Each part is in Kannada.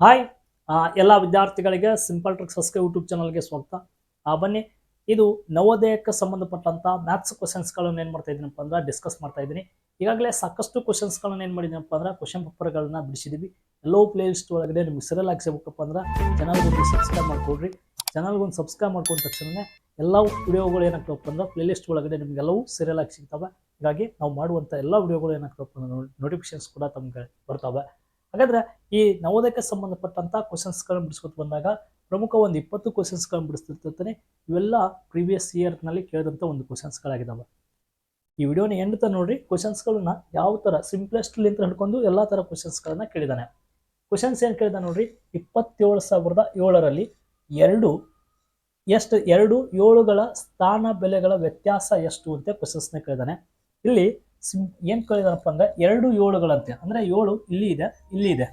ಹಾಯ್ ಎಲ್ಲ ವಿದ್ಯಾರ್ಥಿಗಳಿಗೆ ಸಿಂಪಲ್ ಟ್ರಿಕ್ಸ್ ಯೂಟ್ಯೂಬ್ ಚಾನಲ್ಗೆ ಸ್ವಾಗತ. ಬನ್ನಿ, ಇದು ನವೋದಯಕ್ಕೆ ಸಂಬಂಧಪಟ್ಟಂಥ ಮ್ಯಾಥ್ಸ್ ಕ್ವಶನ್ಸ್ಗಳನ್ನು ಏನು ಮಾಡ್ತಾ ಇದ್ದೀನಪ್ಪ ಅಂದ್ರೆ ಡಿಸ್ಕಸ್ ಮಾಡ್ತಾ ಇದ್ದೀನಿ. ಈಗಾಗಲೇ ಸಾಕಷ್ಟು ಕ್ವಶನ್ಸ್ಗಳನ್ನು ಏನು ಮಾಡಿದ್ದೀನಪ್ಪ ಅಂದ್ರೆ ಕ್ವಶನ್ ಪೇಪರ್ಗಳನ್ನ ಬಿಡಿಸಿದ್ದೀವಿ ಎಲ್ಲೋ ಪ್ಲೇ ಲಿಸ್ಟ್ ಒಳಗಡೆ ನಿಮ್ಗೆ ಸಿರಲ್ ಹಾಕ್ಸಬೇಕಪ್ಪ ಅಂದ್ರೆ ಚಾನಲ್ಗೆ ಸಬ್ಸ್ಕ್ರೈಬ್ ಮಾಡ್ಕೊಡ್ರಿ. ಚಾನಲ್ಗೊಂದು ಸಬ್ಸ್ಕ್ರೈಬ್ ಮಾಡ್ಕೊಂಡ ತಕ್ಷಣವೇ ಎಲ್ಲ ವಿಡಿಯೋಗಳು ಏನಾಗ್ತವಪ್ಪ ಅಂದ್ರೆ ಪ್ಲೇ ಲಿಸ್ಟ್ ಒಳಗಡೆ ನಿಮಗೆಲ್ಲವೂ ಸೀರಿಯಲ್ ಆಗಿ ಸಿಗ್ತವೆ. ಹೀಗಾಗಿ ನಾವು ಮಾಡುವಂಥ ಎಲ್ಲ ವಿಡಿಯೋಗಳು ಏನಾಗ್ತವಪ್ಪ ಅಂದ್ರೆ ನೋಟಿಫಿಕೇಶನ್ಸ್ ಕೂಡ ತಮಗೆ ಬರ್ತವೆ. ಹಾಗಾದ್ರೆ ಈ ನವೋದಯಕ್ಕೆ ಸಂಬಂಧಪಟ್ಟಂತ ಕ್ವಶನ್ಸ್ಗಳನ್ನ ಬಿಡಿಸ್ಕೊತ ಬಂದಾಗ ಪ್ರಮುಖ ಒಂದು ಇಪ್ಪತ್ತು ಕ್ವಶನ್ಸ್ಗಳನ್ನ ಬಿಡಿಸ್ತಿರ್ತಾನೆ ಇವೆಲ್ಲ ಪ್ರೀವಿಯಸ್ ಇಯರ್ನಲ್ಲಿ ಕೇಳಿದಂಥ ಒಂದು ಕ್ವಶನ್ಸ್ಗಳಾಗಿದ್ದಾವೆ ಈ ವಿಡಿಯೋನ ಎಂಡ್ ತ ನೋಡ್ರಿ. ಕ್ವಶನ್ಸ್ಗಳನ್ನ ಯಾವ ಥರ ಸಿಂಪ್ಲೆಸ್ಟ್ ಲಿಂತ ಹಿಡ್ಕೊಂಡು ಎಲ್ಲ ಥರ ಕ್ವಶನ್ಸ್ಗಳನ್ನ ಕೇಳಿದಾನೆ. ಕ್ವಶನ್ಸ್ ಏನು ಕೇಳಿದ ನೋಡ್ರಿ. ಇಪ್ಪತ್ತೇಳು ಸಾವಿರದ ಏಳರಲ್ಲಿ ಎರಡು, ಎಷ್ಟು, ಎರಡು ಏಳುಗಳ ಸ್ಥಾನ ಬೆಲೆಗಳ ವ್ಯತ್ಯಾಸ ಎಷ್ಟು ಅಂತ ಕ್ವಶನ್ಸ್ನ ಕೇಳಿದಾನೆ. ಇಲ್ಲಿ ಸಿಂ, ಏನು ಕೇಳಿದಾರಪ್ಪ ಅಂದರೆ ಎರಡು ಏಳುಗಳಂತೆ. ಅಂದ್ರೆ ಏಳು ಇಲ್ಲಿ ಇದೆ ಇಲ್ಲಿ ಇದೆ.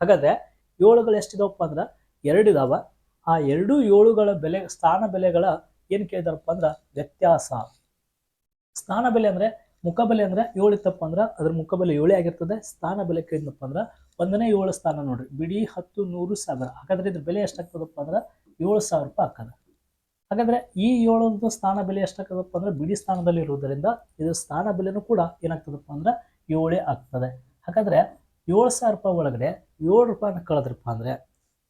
ಹಾಗಾದರೆ ಏಳುಗಳು ಎಷ್ಟಿದಾವಪ್ಪ ಅಂದ್ರೆ ಎರಡು ಇದಾವೆ ಆ ಎರಡು ಏಳುಗಳ ಬೆಲೆ, ಸ್ಥಾನ ಬೆಲೆಗಳ ಏನು ಕೇಳಿದಾರಪ್ಪ ಅಂದ್ರೆ ವ್ಯತ್ಯಾಸ. ಸ್ಥಾನ ಬೆಲೆ ಅಂದರೆ ಮುಖ ಬೆಲೆ ಅಂದ್ರೆ ಏಳು ಇತ್ತಪ್ಪ ಅಂದ್ರೆ ಅದ್ರ ಮುಖ ಬೆಲೆ ಏಳೇ ಆಗಿರ್ತದೆ. ಸ್ಥಾನ ಬೆಲೆ ಕೇಳಿದ್ನಪ್ಪ ಅಂದ್ರೆ ಒಂದನೇ ಏಳು ಸ್ಥಾನ ನೋಡ್ರಿ. ಬಿಡಿ ಹತ್ತು ನೂರು ಸಾವಿರ. ಹಾಗಾದ್ರೆ ಇದ್ರ ಬೆಲೆ ಎಷ್ಟಾಗ್ತದಪ್ಪ ಅಂದ್ರೆ ಏಳು ಸಾವಿರ ರೂಪಾಯಿ ಆಗ್ತದೆ. ಹಾಗಾದ್ರೆ ಈ ಏಳೊಂದು ಸ್ಥಾನ ಬೆಲೆ ಎಷ್ಟಾಗ್ತದಪ್ಪ ಅಂದ್ರೆ ಬಿಡಿ ಸ್ಥಾನದಲ್ಲಿ ಇರುವುದರಿಂದ ಇದು ಸ್ಥಾನ ಬೆಲೆನೂ ಕೂಡ ಏನಾಗ್ತದಪ್ಪ ಅಂದ್ರೆ ಏಳೇ ಆಗ್ತದೆ. ಹಾಗಾದ್ರೆ ಏಳು ಸಾವಿರ ರೂಪಾಯಿ ಒಳಗಡೆ ಏಳು ರೂಪಾಯಿನ ಕಳೆದ್ರಪ್ಪ ಅಂದ್ರೆ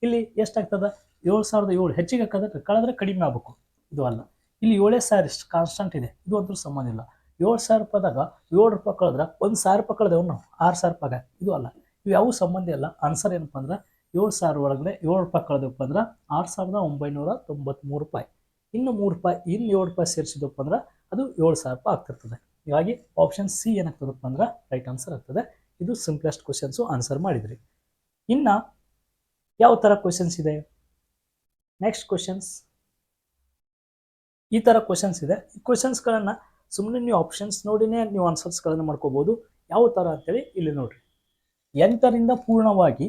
ಇಲ್ಲಿ ಎಷ್ಟಾಗ್ತದೆ? ಏಳು ಸಾವಿರದ ಏಳು ಹೆಚ್ಚಿಗೆ ಹಾಕದ್ರೆ ಕಳೆದ್ರೆ ಕಡಿಮೆ ಆಗ್ಬೇಕು. ಇದು ಅಲ್ಲ. ಇಲ್ಲಿ ಏಳೇ ಸಾವಿರ ಇಷ್ಟು ಕಾನ್ಸ್ಟಂಟ್ ಇದೆ. ಇದು ಅಂತೂ ಸಂಬಂಧ ಇಲ್ಲ ಏಳು ಸಾವಿರ ರೂಪಾಯಿದಾಗ ಏಳು ರೂಪಾಯಿ ಕಳೆದ್ರೆ ಒಂದು ಸಾವಿರ ರೂಪಾಯಿ ಕಳ್ದೆ ನಾವು. ಆರು ಸಾವಿರ ರೂಪಾಯಿಗೆ. ಇದು ಅಲ್ಲ. ಇವು ಯಾವ ಸಂಬಂಧ ಇಲ್ಲ. ಆನ್ಸರ್ ಏನಪ್ಪ ಅಂದ್ರೆ ಏಳು ಸಾವಿರ ಒಳಗಡೆ ಏಳು ರೂಪಾಯಿ ಕಳೆದಪ್ಪ ಅಂದ್ರೆ ಆರು ಸಾವಿರದ ಒಂಬೈನೂರ ತೊಂಬತ್ಮೂರು ರೂಪಾಯಿ. ಇನ್ನು ಮೂರು ರೂಪಾಯಿ ಇನ್ನು ಏಳು ರೂಪಾಯಿ ಸೇರಿಸಿದಪ್ಪ ಅಂದ್ರೆ ಅದು ಏಳು ಸಾವಿರ ರೂಪಾಯಿ ಆಗ್ತಿರ್ತದೆ. ಹೀಗಾಗಿ ಆಪ್ಷನ್ ಸಿ ಏನಾಗ್ತದಪ್ಪ ಅಂದ್ರೆ ರೈಟ್ ಆನ್ಸರ್ ಆಗ್ತದೆ. ಇದು ಸಿಂಪ್ಲೆಸ್ಟ್ ಕ್ವಶನ್ಸು ಆನ್ಸರ್ ಮಾಡಿದ್ರಿ. ಇನ್ನು ಯಾವ ಥರ ಕ್ವಶನ್ಸ್ ಇದೆ? ನೆಕ್ಸ್ಟ್ ಕ್ವಶನ್ಸ್ ಈ ಥರ ಕ್ವಶನ್ಸ್ ಇದೆ. ಈ ಕ್ವಶನ್ಸ್ಗಳನ್ನು ಸುಮ್ಮನೆ ನೀವು ಆಪ್ಷನ್ಸ್ ನೋಡಿನೇ ನೀವು ಆನ್ಸರ್ಸ್ಗಳನ್ನು ಮಾಡ್ಕೋಬೋದು. ಯಾವ ಥರ ಅಂತೇಳಿ ಇಲ್ಲಿ ನೋಡ್ರಿ. ಎಂಟರಿಂದ ಪೂರ್ಣವಾಗಿ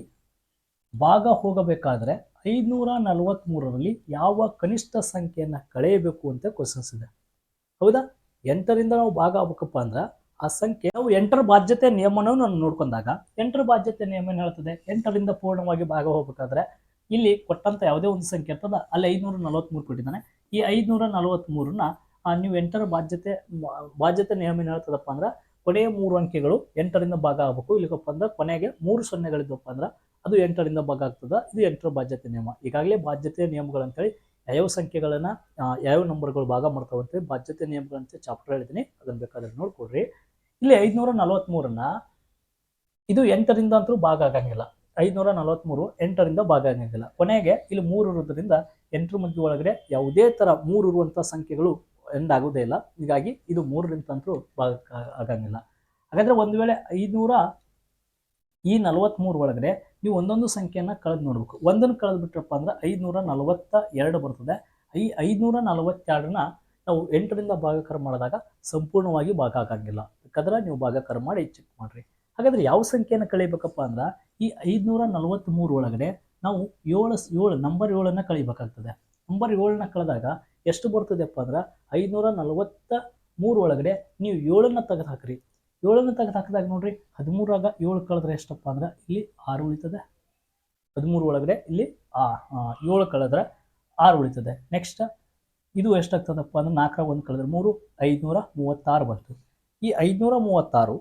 ಭಾಗ ಹೋಗಬೇಕಾದ್ರೆ ಐದುನೂರ ನಲವತ್ತ್ಮೂರರಲ್ಲಿ ಯಾವ ಕನಿಷ್ಠ ಸಂಖ್ಯೆಯನ್ನು ಕಳೆಯಬೇಕು ಅಂತ ಕ್ವಶನ್ಸ್ ಇದೆ. ಹೌದಾ? ಎಂಟರಿಂದ ನಾವು ಭಾಗ ಆಗ್ಬೇಕಪ್ಪ ಅಂದ್ರೆ ಆ ಸಂಖ್ಯೆ ನಾವು ಎಂಟರ ಬಾಧ್ಯತೆ ನಿಯಮವನ್ನು ನಾನು ನೋಡ್ಕೊಂಡಾಗ ಎಂಟರ ಬಾಧ್ಯತೆ ನಿಯಮ ಏನು ಹೇಳ್ತದೆ? ಎಂಟರಿಂದ ಪೂರ್ಣವಾಗಿ ಭಾಗ ಹೋಗ್ಬೇಕಾದ್ರೆ ಇಲ್ಲಿ ಕೊಟ್ಟಂತ ಯಾವುದೇ ಒಂದು ಸಂಖ್ಯೆ ಇರ್ತದ, ಅಲ್ಲಿ ಐದುನೂರ ನಲವತ್ತ್ಮೂರು ಕೊಟ್ಟಿದ್ದಾನೆ. ಈ ಐದುನೂರ ನಲವತ್ತ್ಮೂರನ್ನ ನೀವು ಎಂಟರ ಬಾಧ್ಯತೆ ಬಾಧ್ಯತೆ ನಿಯಮ ಏನು ಹೇಳ್ತದಪ್ಪ ಅಂದ್ರೆ ಕೊನೆಯ ಮೂರು ಅಂಕೆಗಳು ಎಂಟರಿಂದ ಭಾಗ ಆಗಬೇಕು. ಇಲ್ಲಿಗಪ್ಪ ಅಂದ್ರೆ ಕೊನೆಗೆ ಮೂರು ಸೊನ್ನೆಗಳಿದ್ವಪ್ಪ ಅಂದ್ರೆ ಅದು ಎಂಟರಿಂದ ಭಾಗ ಆಗ್ತದೆ. ಇದು ಎಂಟರ ಬಾಧ್ಯತೆ ನಿಯಮ. ಈಗಾಗಲೇ ಬಾಧ್ಯತೆ ನಿಯಮಗಳಂತೇಳಿ ಯಾವ್ಯಾವ ಸಂಖ್ಯೆಗಳನ್ನ ಯಾವ ಯಾವ್ಯಾವ ನಂಬರ್ಗಳು ಭಾಗ ಮಾಡ್ತಾವೆ ಅಂತೇಳಿ ಬಾಧ್ಯತೆ ನಿಯಮಗಳಂತ ಚಾಪ್ಟರ್ ಹೇಳ್ತೀನಿ. ಅದನ್ನ ಬೇಕಾದ್ರೆ ನೋಡ್ಕೊಡ್ರಿ. ಇಲ್ಲಿ ಐದುನೂರ ನಲವತ್ತ್ಮೂರನ್ನ ಇದು ಎಂಟರಿಂದ ಅಂತೂ ಭಾಗ ಆಗಂಗಿಲ್ಲ. ಐದುನೂರ ನಲವತ್ತ್ಮೂರು ಎಂಟರಿಂದ ಭಾಗ ಆಗಂಗಿಲ್ಲ. ಕೊನೆಗೆ ಇಲ್ಲಿ ಮೂರು ಇರೋದ್ರಿಂದ ಎಂಟರ ಮಧ್ಯ ಒಳಗಡೆ ಯಾವುದೇ ಥರ ಮೂರು ಇರುವಂಥ ಸಂಖ್ಯೆಗಳು ಎಂಡ್ ಆಗೋದೇ ಇಲ್ಲ. ಹೀಗಾಗಿ ಇದು ಮೂರರಿಂದ ಅಂತೂ ಭಾಗ ಆಗಂಗಿಲ್ಲ. ಹಾಗಾದ್ರೆ ಒಂದು ವೇಳೆ ಐದುನೂರ ಈ ನಲವತ್ತ್ಮೂರು ಒಳಗಡೆ ನೀವು ಒಂದೊಂದು ಸಂಖ್ಯೆಯನ್ನು ಕಳೆದು ನೋಡ್ಬೇಕು. ಒಂದನ್ನು ಕಳೆದು ಬಿಟ್ರಪ್ಪ ಅಂದ್ರೆ ಐದುನೂರ ನಲವತ್ತ ಎರಡು ಬರ್ತದೆ. ಈ ಐದುನೂರ ನಲವತ್ತೆರಡನ್ನ ನಾವು ಎಂಟರಿಂದ ಭಾಗಾಕಾರ ಮಾಡಿದಾಗ ಸಂಪೂರ್ಣವಾಗಿ ಭಾಗ ಆಗಂಗಿಲ್ಲ. ಯಾಕಂದ್ರೆ ನೀವು ಭಾಗಾಕಾರ ಮಾಡಿ ಚೆಕ್ ಮಾಡಿರಿ. ಹಾಗಾದ್ರೆ ಯಾವ ಸಂಖ್ಯೆಯನ್ನು ಕಳಿಬೇಕಪ್ಪ ಅಂದ್ರೆ ಈ ಐದುನೂರ ನಲವತ್ತ್ಮೂರು ಒಳಗಡೆ ನಾವು ಏಳು ಏಳು ನಂಬರ್ ಏಳನ್ನು ಕಳಿಬೇಕಾಗ್ತದೆ. ನಂಬರ್ ಏಳನ್ನ ಕಳೆದಾಗ ಎಷ್ಟು ಬರ್ತದೆಪ್ಪ ಅಂದ್ರೆ ಐದುನೂರ ನಲವತ್ತ ಮೂರು ಒಳಗಡೆ ನೀವು ಏಳನ್ನು ತೆಗೆದು ಹಾಕ್ರಿ. ಏಳನ್ನು ತೆಗೆದು ಹಾಕಿದಾಗ ನೋಡ್ರಿ ಹದಿಮೂರಾಗ ಏಳು ಕಳೆದ್ರೆ ಎಷ್ಟಪ್ಪ ಅಂದ್ರೆ ಇಲ್ಲಿ ಆರು ಉಳಿತದೆ. ಹದಿಮೂರು ಒಳಗಡೆ ಇಲ್ಲಿ ಆ ಏಳು ಕಳೆದ್ರೆ ಆರು ಉಳಿತದೆ. ನೆಕ್ಸ್ಟ್ ಇದು ಎಷ್ಟಾಗ್ತದಪ್ಪ ಅಂದ್ರೆ ನಾಲ್ಕರ ಒಂದು ಕಳೆದ್ರೆ ಮೂರು ಐದುನೂರ ಮೂವತ್ತಾರು ಬಂತು. ಈ ಐದುನೂರ ಮೂವತ್ತಾರು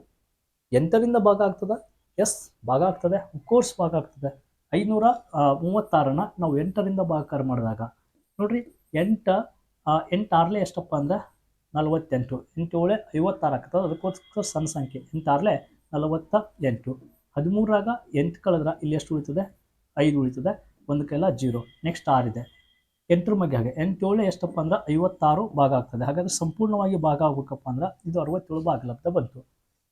ಎಂಟರಿಂದ ಭಾಗ ಆಗ್ತದೆ? ಎಸ್ ಭಾಗ ಆಗ್ತದೆ. ಕೋರ್ಸ್ ಭಾಗ ಆಗ್ತದೆ. ಐನೂರ ಮೂವತ್ತಾರನ್ನ ನಾವು ಎಂಟರಿಂದ ಭಾಗಕಾರ ಮಾಡಿದಾಗ ನೋಡ್ರಿ ಎಂಟ ಆ, ಎಂಟು ಆರ್ಲೆ ಎಷ್ಟಪ್ಪ ಅಂದ್ರೆ ನಲವತ್ತೆಂಟು. ಎಂಟು ಏಳು ಐವತ್ತಾರು ಆಗ್ತದೆ. ಅದಕ್ಕೋಸ್ಕರ ಸಣ್ಣ ಸಂಖ್ಯೆ. ಎಂಟಾರಲೆ ನಲವತ್ತ ಎಂಟು ಹದಿಮೂರಾಗ ಎಂಟು ಕಳೆದ್ರೆ ಇಲ್ಲಿ ಎಷ್ಟು ಉಳಿತದೆ? ಐದು ಉಳಿತದೆ. ಒಂದು ಕೈಲ ಜೀರೋ. ನೆಕ್ಸ್ಟ್ ಆರಿದೆ ಎಂಟ್ರ ಬಗ್ಗೆ ಹಾಗೆ. ಎಂಟೇಳು ಎಷ್ಟಪ್ಪ ಅಂದ್ರೆ? ಐವತ್ತಾರು ಭಾಗ ಆಗ್ತದೆ. ಹಾಗಾದರೆ ಸಂಪೂರ್ಣವಾಗಿ ಭಾಗ ಆಗ್ಬೇಕಪ್ಪ ಅಂದ್ರೆ ಇದು ಅರವತ್ತೇಳು ಭಾಗ ಲಬ್ಧ ಬಂತು.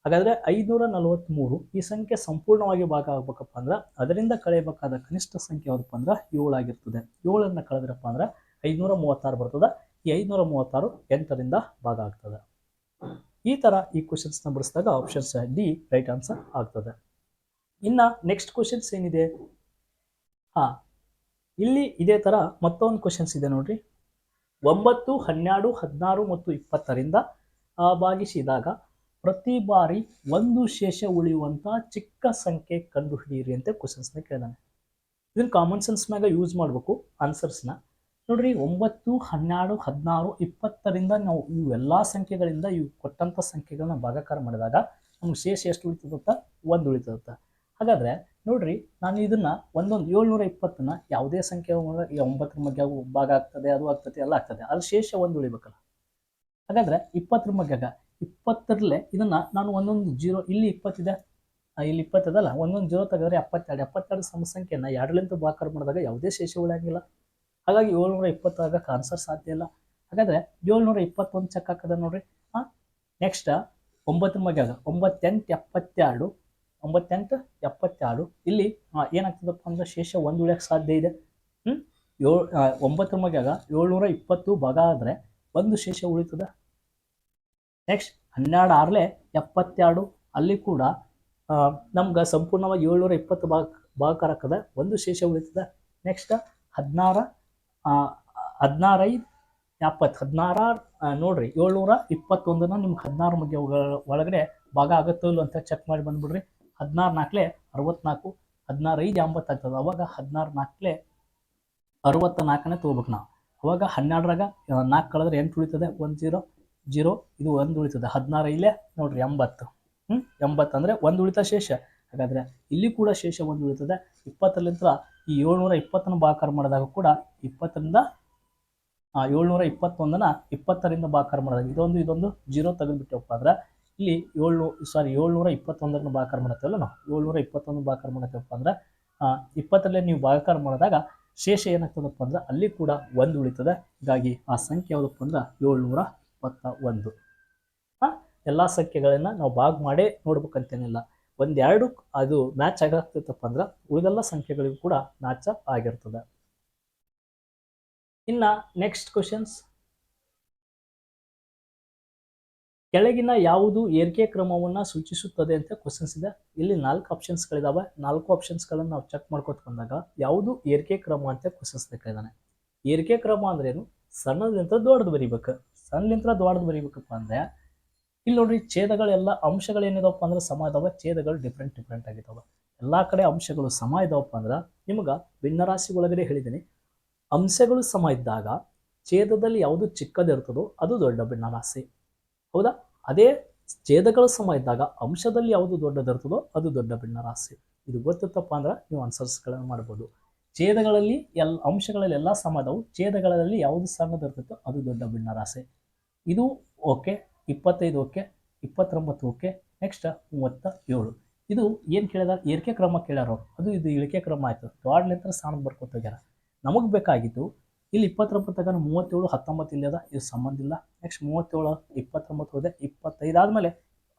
ಹಾಗಾದರೆ ಐದುನೂರ ನಲವತ್ತ್ಮೂರು ಈ ಸಂಖ್ಯೆ ಸಂಪೂರ್ಣವಾಗಿ ಭಾಗ ಆಗ್ಬೇಕಪ್ಪ ಅಂದ್ರೆ ಅದರಿಂದ ಕಳೆಯಬೇಕಾದ ಕನಿಷ್ಠ ಸಂಖ್ಯೆ ಯಾವುದಪ್ಪ ಅಂದ್ರೆ ಏಳಾಗಿರ್ತದೆ ಏಳನ್ನು ಕಳೆದ್ರಪ್ಪ ಅಂದ್ರೆ ಐದುನೂರ ಮೂವತ್ತಾರು ಬರ್ತದೆ. ಈ ಐನೂರ ಮೂವತ್ತಾರು ಎಂಟರಿಂದ ಭಾಗ ಆಗ್ತದೆ. ಈ ಥರ ಈ ಕ್ವಶನ್ಸ್ನ ಬಿಡಿಸಿದಾಗ ಆಪ್ಷನ್ಸ್ ಡಿ ರೈಟ್ ಆನ್ಸರ್ ಆಗ್ತದೆ. ಇನ್ನು ನೆಕ್ಸ್ಟ್ ಕ್ವಶನ್ಸ್ ಏನಿದೆ? ಹಾಂ, ಇಲ್ಲಿ ಇದೇ ಥರ ಮತ್ತೊಂದು ಕ್ವಶನ್ಸ್ ಇದೆ ನೋಡ್ರಿ. ಒಂಬತ್ತು, ಹನ್ನೆರಡು, ಹದಿನಾರು ಮತ್ತು ಇಪ್ಪತ್ತರಿಂದ ಭಾಗಿಸಿದಾಗ ಪ್ರತಿ ಬಾರಿ ಒಂದು ಶೇಷ ಉಳಿಯುವಂಥ ಚಿಕ್ಕ ಸಂಖ್ಯೆ ಕಂಡುಹಿಡಿಯಿರಿ ಅಂತ ಕ್ವಶನ್ಸ್ನ ಕೇಳಿದಾನೆ. ಇದನ್ನು ಕಾಮನ್ ಸೆನ್ಸ್ ಮ್ಯಾಗ ಯೂಸ್ ಮಾಡಬೇಕು ಆನ್ಸರ್ಸ್ನ ನೋಡ್ರಿ, ಒಂಬತ್ತು, ಹನ್ನೆರಡು, ಹದಿನಾರು, ಇಪ್ಪತ್ತರಿಂದ ನಾವು ಇವೆಲ್ಲ ಸಂಖ್ಯೆಗಳಿಂದ ಇವು ಕೊಟ್ಟಂಥ ಸಂಖ್ಯೆಗಳನ್ನ ಭಾಗಾಕಾರ ಮಾಡಿದಾಗ ನಮ್ಗೆ ಶೇಷ ಎಷ್ಟು ಉಳಿತದತ್ತ? ಒಂದು ಉಳಿತದತ್ತ. ಹಾಗಾದ್ರೆ ನೋಡ್ರಿ, ನಾನು ಇದನ್ನ ಒಂದೊಂದು ಏಳ್ನೂರ ಇಪ್ಪತ್ತನ್ನ ಯಾವುದೇ ಸಂಖ್ಯೆ ಒಂಬತ್ತರ ಮಧ್ಯ ಭಾಗ ಆಗ್ತದೆ, ಅದು ಆಗ್ತದೆ, ಎಲ್ಲ ಆಗ್ತದೆ. ಅಲ್ಲಿ ಶೇಷ ಒಂದು ಉಳಿಬೇಕಲ್ಲ. ಹಾಗಾದ್ರೆ ಇಪ್ಪತ್ತರ ಮಧ್ಯಾಗ ಇಪ್ಪತ್ತರಲ್ಲೇ ಇದನ್ನ ನಾನು ಒಂದೊಂದು ಜೀರೋ, ಇಲ್ಲಿ ಇಪ್ಪತ್ತಿದೆ? ಇಲ್ಲಿ ಇಪ್ಪತ್ತದಲ್ಲ, ಒಂದೊಂದು ಜೀರೋ ತೆಗೆದ್ರೆ ಎಪ್ಪತ್ತೆರಡು. ಎಪ್ಪತ್ತೆರಡು ಸಮ ಸಂಖ್ಯೆನ ಎರಡಲಿಂದ ಭಾಗಾಕಾರ ಮಾಡಿದಾಗ ಯಾವುದೇ ಶೇಷ ಉಳಿಯಂಗಿಲ್ಲ. ಹಾಗಾಗಿ ಏಳ್ನೂರ ಇಪ್ಪತ್ತಾಗಕ್ಕೆ ಆನ್ಸರ್ ಸಾಧ್ಯ ಇಲ್ಲ. ಹಾಗಾದ್ರೆ ಏಳ್ನೂರ ಇಪ್ಪತ್ತೊಂದು ಚೆಕ್ ಹಾಕದ ನೋಡ್ರಿ. ಹಾಂ ನೆಕ್ಸ್ಟ್ ಒಂಬತ್ತರ ಮಗ್ಯಾಗ, ಒಂಬತ್ತೆಂಟು ಎಪ್ಪತ್ತೆರಡು ಒಂಬತ್ತೆಂಟು ಎಪ್ಪತ್ತೆರಡು, ಇಲ್ಲಿ ಏನಾಗ್ತದಪ್ಪ ಅಂದ್ರೆ ಶೇಷ ಒಂದು ಉಳಿಯಕ್ಕೆ ಸಾಧ್ಯ ಇದೆ. ಹ್ಞೂ ಏಳು ಒಂಬತ್ತರ ಮಗ್ಯಾಗ ಏಳ್ನೂರ ಇಪ್ಪತ್ತು ಭಾಗ ಆದರೆ ಒಂದು ಶೇಷ ಉಳಿತದ? ನೆಕ್ಸ್ಟ್ ಹನ್ನೆರಡು ಆರ್ಲೆ ಎಪ್ಪತ್ತೆರಡು, ಅಲ್ಲಿ ಕೂಡ ನಮ್ಗೆ ಸಂಪೂರ್ಣವಾಗಿ ಏಳ್ನೂರ ಇಪ್ಪತ್ತು ಭಾಗ, ಭಾಗಕಾರ ಒಂದು ಶೇಷ ಉಳಿತದ. ನೆಕ್ಸ್ಟ್ ಹದಿನಾರ ಹದಿನಾರೈದು ಎಪ್ಪತ್ತು ಹದಿನಾರು ನೋಡ್ರಿ ಏಳ್ನೂರ ಇಪ್ಪತ್ತೊಂದನ್ನು ನಿಮ್ಗೆ ಹದಿನಾರು ಮಧ್ಯ ಒಳಗಡೆ ಭಾಗ ಆಗುತ್ತೋ ಇಲ್ಲ ಅಂತ ಚೆಕ್ ಮಾಡಿ ಬಂದ್ಬಿಡ್ರಿ. ಹದಿನಾರು ನಾಲ್ಕಲೆ ಅರವತ್ನಾಲ್ಕು ಹದಿನಾರು ಐದು ಎಂಬತ್ತು ಆಗ್ತದೆ. ಅವಾಗ ಹದಿನಾರು ನಾಲ್ಕಲೆ ಅರವತ್ತ ನಾಲ್ಕನೇ ತೊಗೋಬೇಕು ನಾವು. ಅವಾಗ ಹನ್ನೆರಡರಾಗ ನಾಲ್ಕು ಕಳೆದ್ರೆ ಎಂಟು ಉಳಿತದೆ? ಒಂದು ಜೀರೋ ಜೀರೋ, ಇದು ಒಂದು ಉಳಿತದೆ. ಹದಿನಾರು ಇಲ್ಲೇ ನೋಡ್ರಿ ಎಂಬತ್ತು. ಹ್ಞೂ ಎಂಬತ್ತು ಅಂದರೆ ಒಂದು ಉಳಿತ ಶೇಷ. ಹಾಗಾದರೆ ಇಲ್ಲಿ ಕೂಡ ಶೇಷ ಒಂದು ಉಳಿತದೆ. ಇಪ್ಪತ್ತರಿಂದ ಈ ಏಳ್ನೂರ ಇಪ್ಪತ್ತನ್ನು ಭಾಕಾರ ಮಾಡಿದಾಗ ಕೂಡ ಇಪ್ಪತ್ತರಿಂದ ಏಳ್ನೂರ ಇಪ್ಪತ್ತೊಂದನ್ನ ಇಪ್ಪತ್ತರಿಂದ ಭಾಕಾರ ಮಾಡಿದಾಗ, ಇದೊಂದು ಇದೊಂದು ಜೀರೋ ತೆಗೆದುಬಿಟ್ಟೆವಪ್ಪ ಅಂದ್ರೆ ಇಲ್ಲಿ ಏಳ್ನೂ ಸಾರಿ ಏಳ್ನೂರ ಇಪ್ಪತ್ತೊಂದರನ್ನು ಭಾಕಾರ ಮಾಡತ್ತೇವಲ್ಲ ನಾವು? ಏಳ್ನೂರ ಇಪ್ಪತ್ತೊಂದು ಭಾಕಾರ ಮಾಡತ್ತೇವಪ್ಪ ಅಂದ್ರೆ ಇಪ್ಪತ್ತರಲ್ಲಿ ನೀವು ಭಾಗಾಕಾರ ಮಾಡಿದಾಗ ಶೇಷ ಏನಾಗ್ತದಪ್ಪ ಅಂದ್ರೆ ಅಲ್ಲಿ ಕೂಡ ಒಂದು ಉಳಿತದೆ. ಹೀಗಾಗಿ ಆ ಸಂಖ್ಯೆ ಯಾವುದಪ್ಪ ಅಂದ್ರೆ ಏಳ್ನೂರ ಇಪ್ಪತ್ತ ಒಂದು ಎಲ್ಲ ಸಂಖ್ಯೆಗಳನ್ನು ನಾವು ಭಾಗ ಮಾಡೇ ನೋಡ್ಬೇಕಂತೇನಿಲ್ಲ. ಒಂದೆರಡು ಅದು ಮ್ಯಾಚ್ ಆಗತ್ತಪ್ಪ ಅಂದ್ರೆ ಉಳಿದೆಲ್ಲ ಸಂಖ್ಯೆಗಳಿಗೂ ಕೂಡ ಮ್ಯಾಚ್ ಆಗಿರ್ತದೆ. ಇನ್ನ ನೆಕ್ಸ್ಟ್ ಕ್ವಶನ್ಸ್ ಕೆಳಗಿನ ಯಾವುದು ಏರಿಕೆ ಕ್ರಮವನ್ನು ಸೂಚಿಸುತ್ತದೆ ಅಂತ ಕ್ವಶನ್ಸ್ ಇದೆ. ಇಲ್ಲಿ ನಾಲ್ಕು ಆಪ್ಷನ್ಸ್ಗಳಿದಾವೆ ನಾಲ್ಕು ಆಪ್ಷನ್ಸ್ಗಳನ್ನು ನಾವು ಚೆಕ್ ಮಾಡ್ಕೊತ ಬಂದಾಗ ಯಾವುದು ಏರಿಕೆ ಕ್ರಮ ಅಂತ ಕ್ವಶನ್ಸ್ ಬೇಕಾಗಿದ್ದಾನೆ ಏರಿಕೆ ಕ್ರಮ ಅಂದ್ರೇನು ಸಣ್ಣದಿಂದ ದೊಡ್ಡದು ಬರಿಬೇಕು. ಸಣ್ಣಲಿಂತ ದೊಡ್ಡದು ಬರಿಬೇಕಪ್ಪ ಅಂದ್ರೆ ಇಲ್ಲಿ ನೋಡ್ರಿ, ಛೇದಗಳೆಲ್ಲ ಅಂಶಗಳು ಏನಿದಾವಪ್ಪ ಅಂದ್ರೆ ಸಮ ಇದಾವೆ ಛೇದಗಳು ಡಿಫ್ರೆಂಟ್ ಡಿಫ್ರೆಂಟ್ ಆಗಿದಾವೆ. ಎಲ್ಲ ಕಡೆ ಅಂಶಗಳು ಸಮ ಇದಾವಪ್ಪ ಅಂದ್ರೆ ನಿಮ್ಗೆ ಭಿನ್ನರಾಶಿ ಒಳಗಡೆ ಹೇಳಿದ್ದೀನಿ ಅಂಶಗಳು ಸಮ ಇದ್ದಾಗ ಛೇದದಲ್ಲಿ ಯಾವುದು ಚಿಕ್ಕದಿರ್ತದೋ ಅದು ದೊಡ್ಡ ಭಿನ್ನರಾಶಿ. ಹೌದಾ? ಅದೇ ಛೇದಗಳು ಸಮ ಇದ್ದಾಗ ಅಂಶದಲ್ಲಿ ಯಾವುದು ದೊಡ್ಡದಿರ್ತದೋ ಅದು ದೊಡ್ಡ ಭಿನ್ನರಾಶಿ. ಇದು ಗೊತ್ತಿತ್ತಪ್ಪ ಅಂದ್ರೆ ನೀವು ಆನ್ಸರ್ಸ್ಗಳನ್ನು ಮಾಡ್ಬೋದು. ಛೇದಗಳಲ್ಲಿ ಎಲ್ಲ ಅಂಶಗಳಲ್ಲಿ ಎಲ್ಲ ಸಮ ಇದಾವು ಛೇದಗಳಲ್ಲಿ ಯಾವುದು ಸಣ್ಣದಿರ್ತೈತೋ ಅದು ದೊಡ್ಡ ಭಿನ್ನರಾಶಿ. ಇದು ಓಕೆ ಇಪ್ಪತ್ತೈದು ಓಕೆ, ಇಪ್ಪತ್ತೊಂಬತ್ತು ಓಕೆ ನೆಕ್ಸ್ಟ್ ಮೂವತ್ತ ಏಳು. ಇದು ಏನು ಕೇಳಿದ? ಏರಿಕೆ ಕ್ರಮ ಕೇಳ್ಯಾರ ಅದು ಇದು ಇಳಿಕೆ ಕ್ರಮ ಆಯಿತು. ದೊಡ್ಡಲಿಂತ್ರ ಸಾಣದ ಬರ್ಕೊತ ಹೋಗ್ಯಾರ. ನಮಗೆ ಬೇಕಾಗಿದ್ದು ಇಲ್ಲಿ ಇಪ್ಪತ್ತೊಂಬತ್ತಾಗ ಮೂವತ್ತೇಳು, ಹತ್ತೊಂಬತ್ತು ಇಲ್ಲಿ ಅದ ಇದು ಸಂಬಂಧ ಇಲ್ಲ. ನೆಕ್ಸ್ಟ್ ಮೂವತ್ತೇಳು, ಇಪ್ಪತ್ತೊಂಬತ್ತು ಹೋದೆ, ಇಪ್ಪತ್ತೈದು ಆದಮೇಲೆ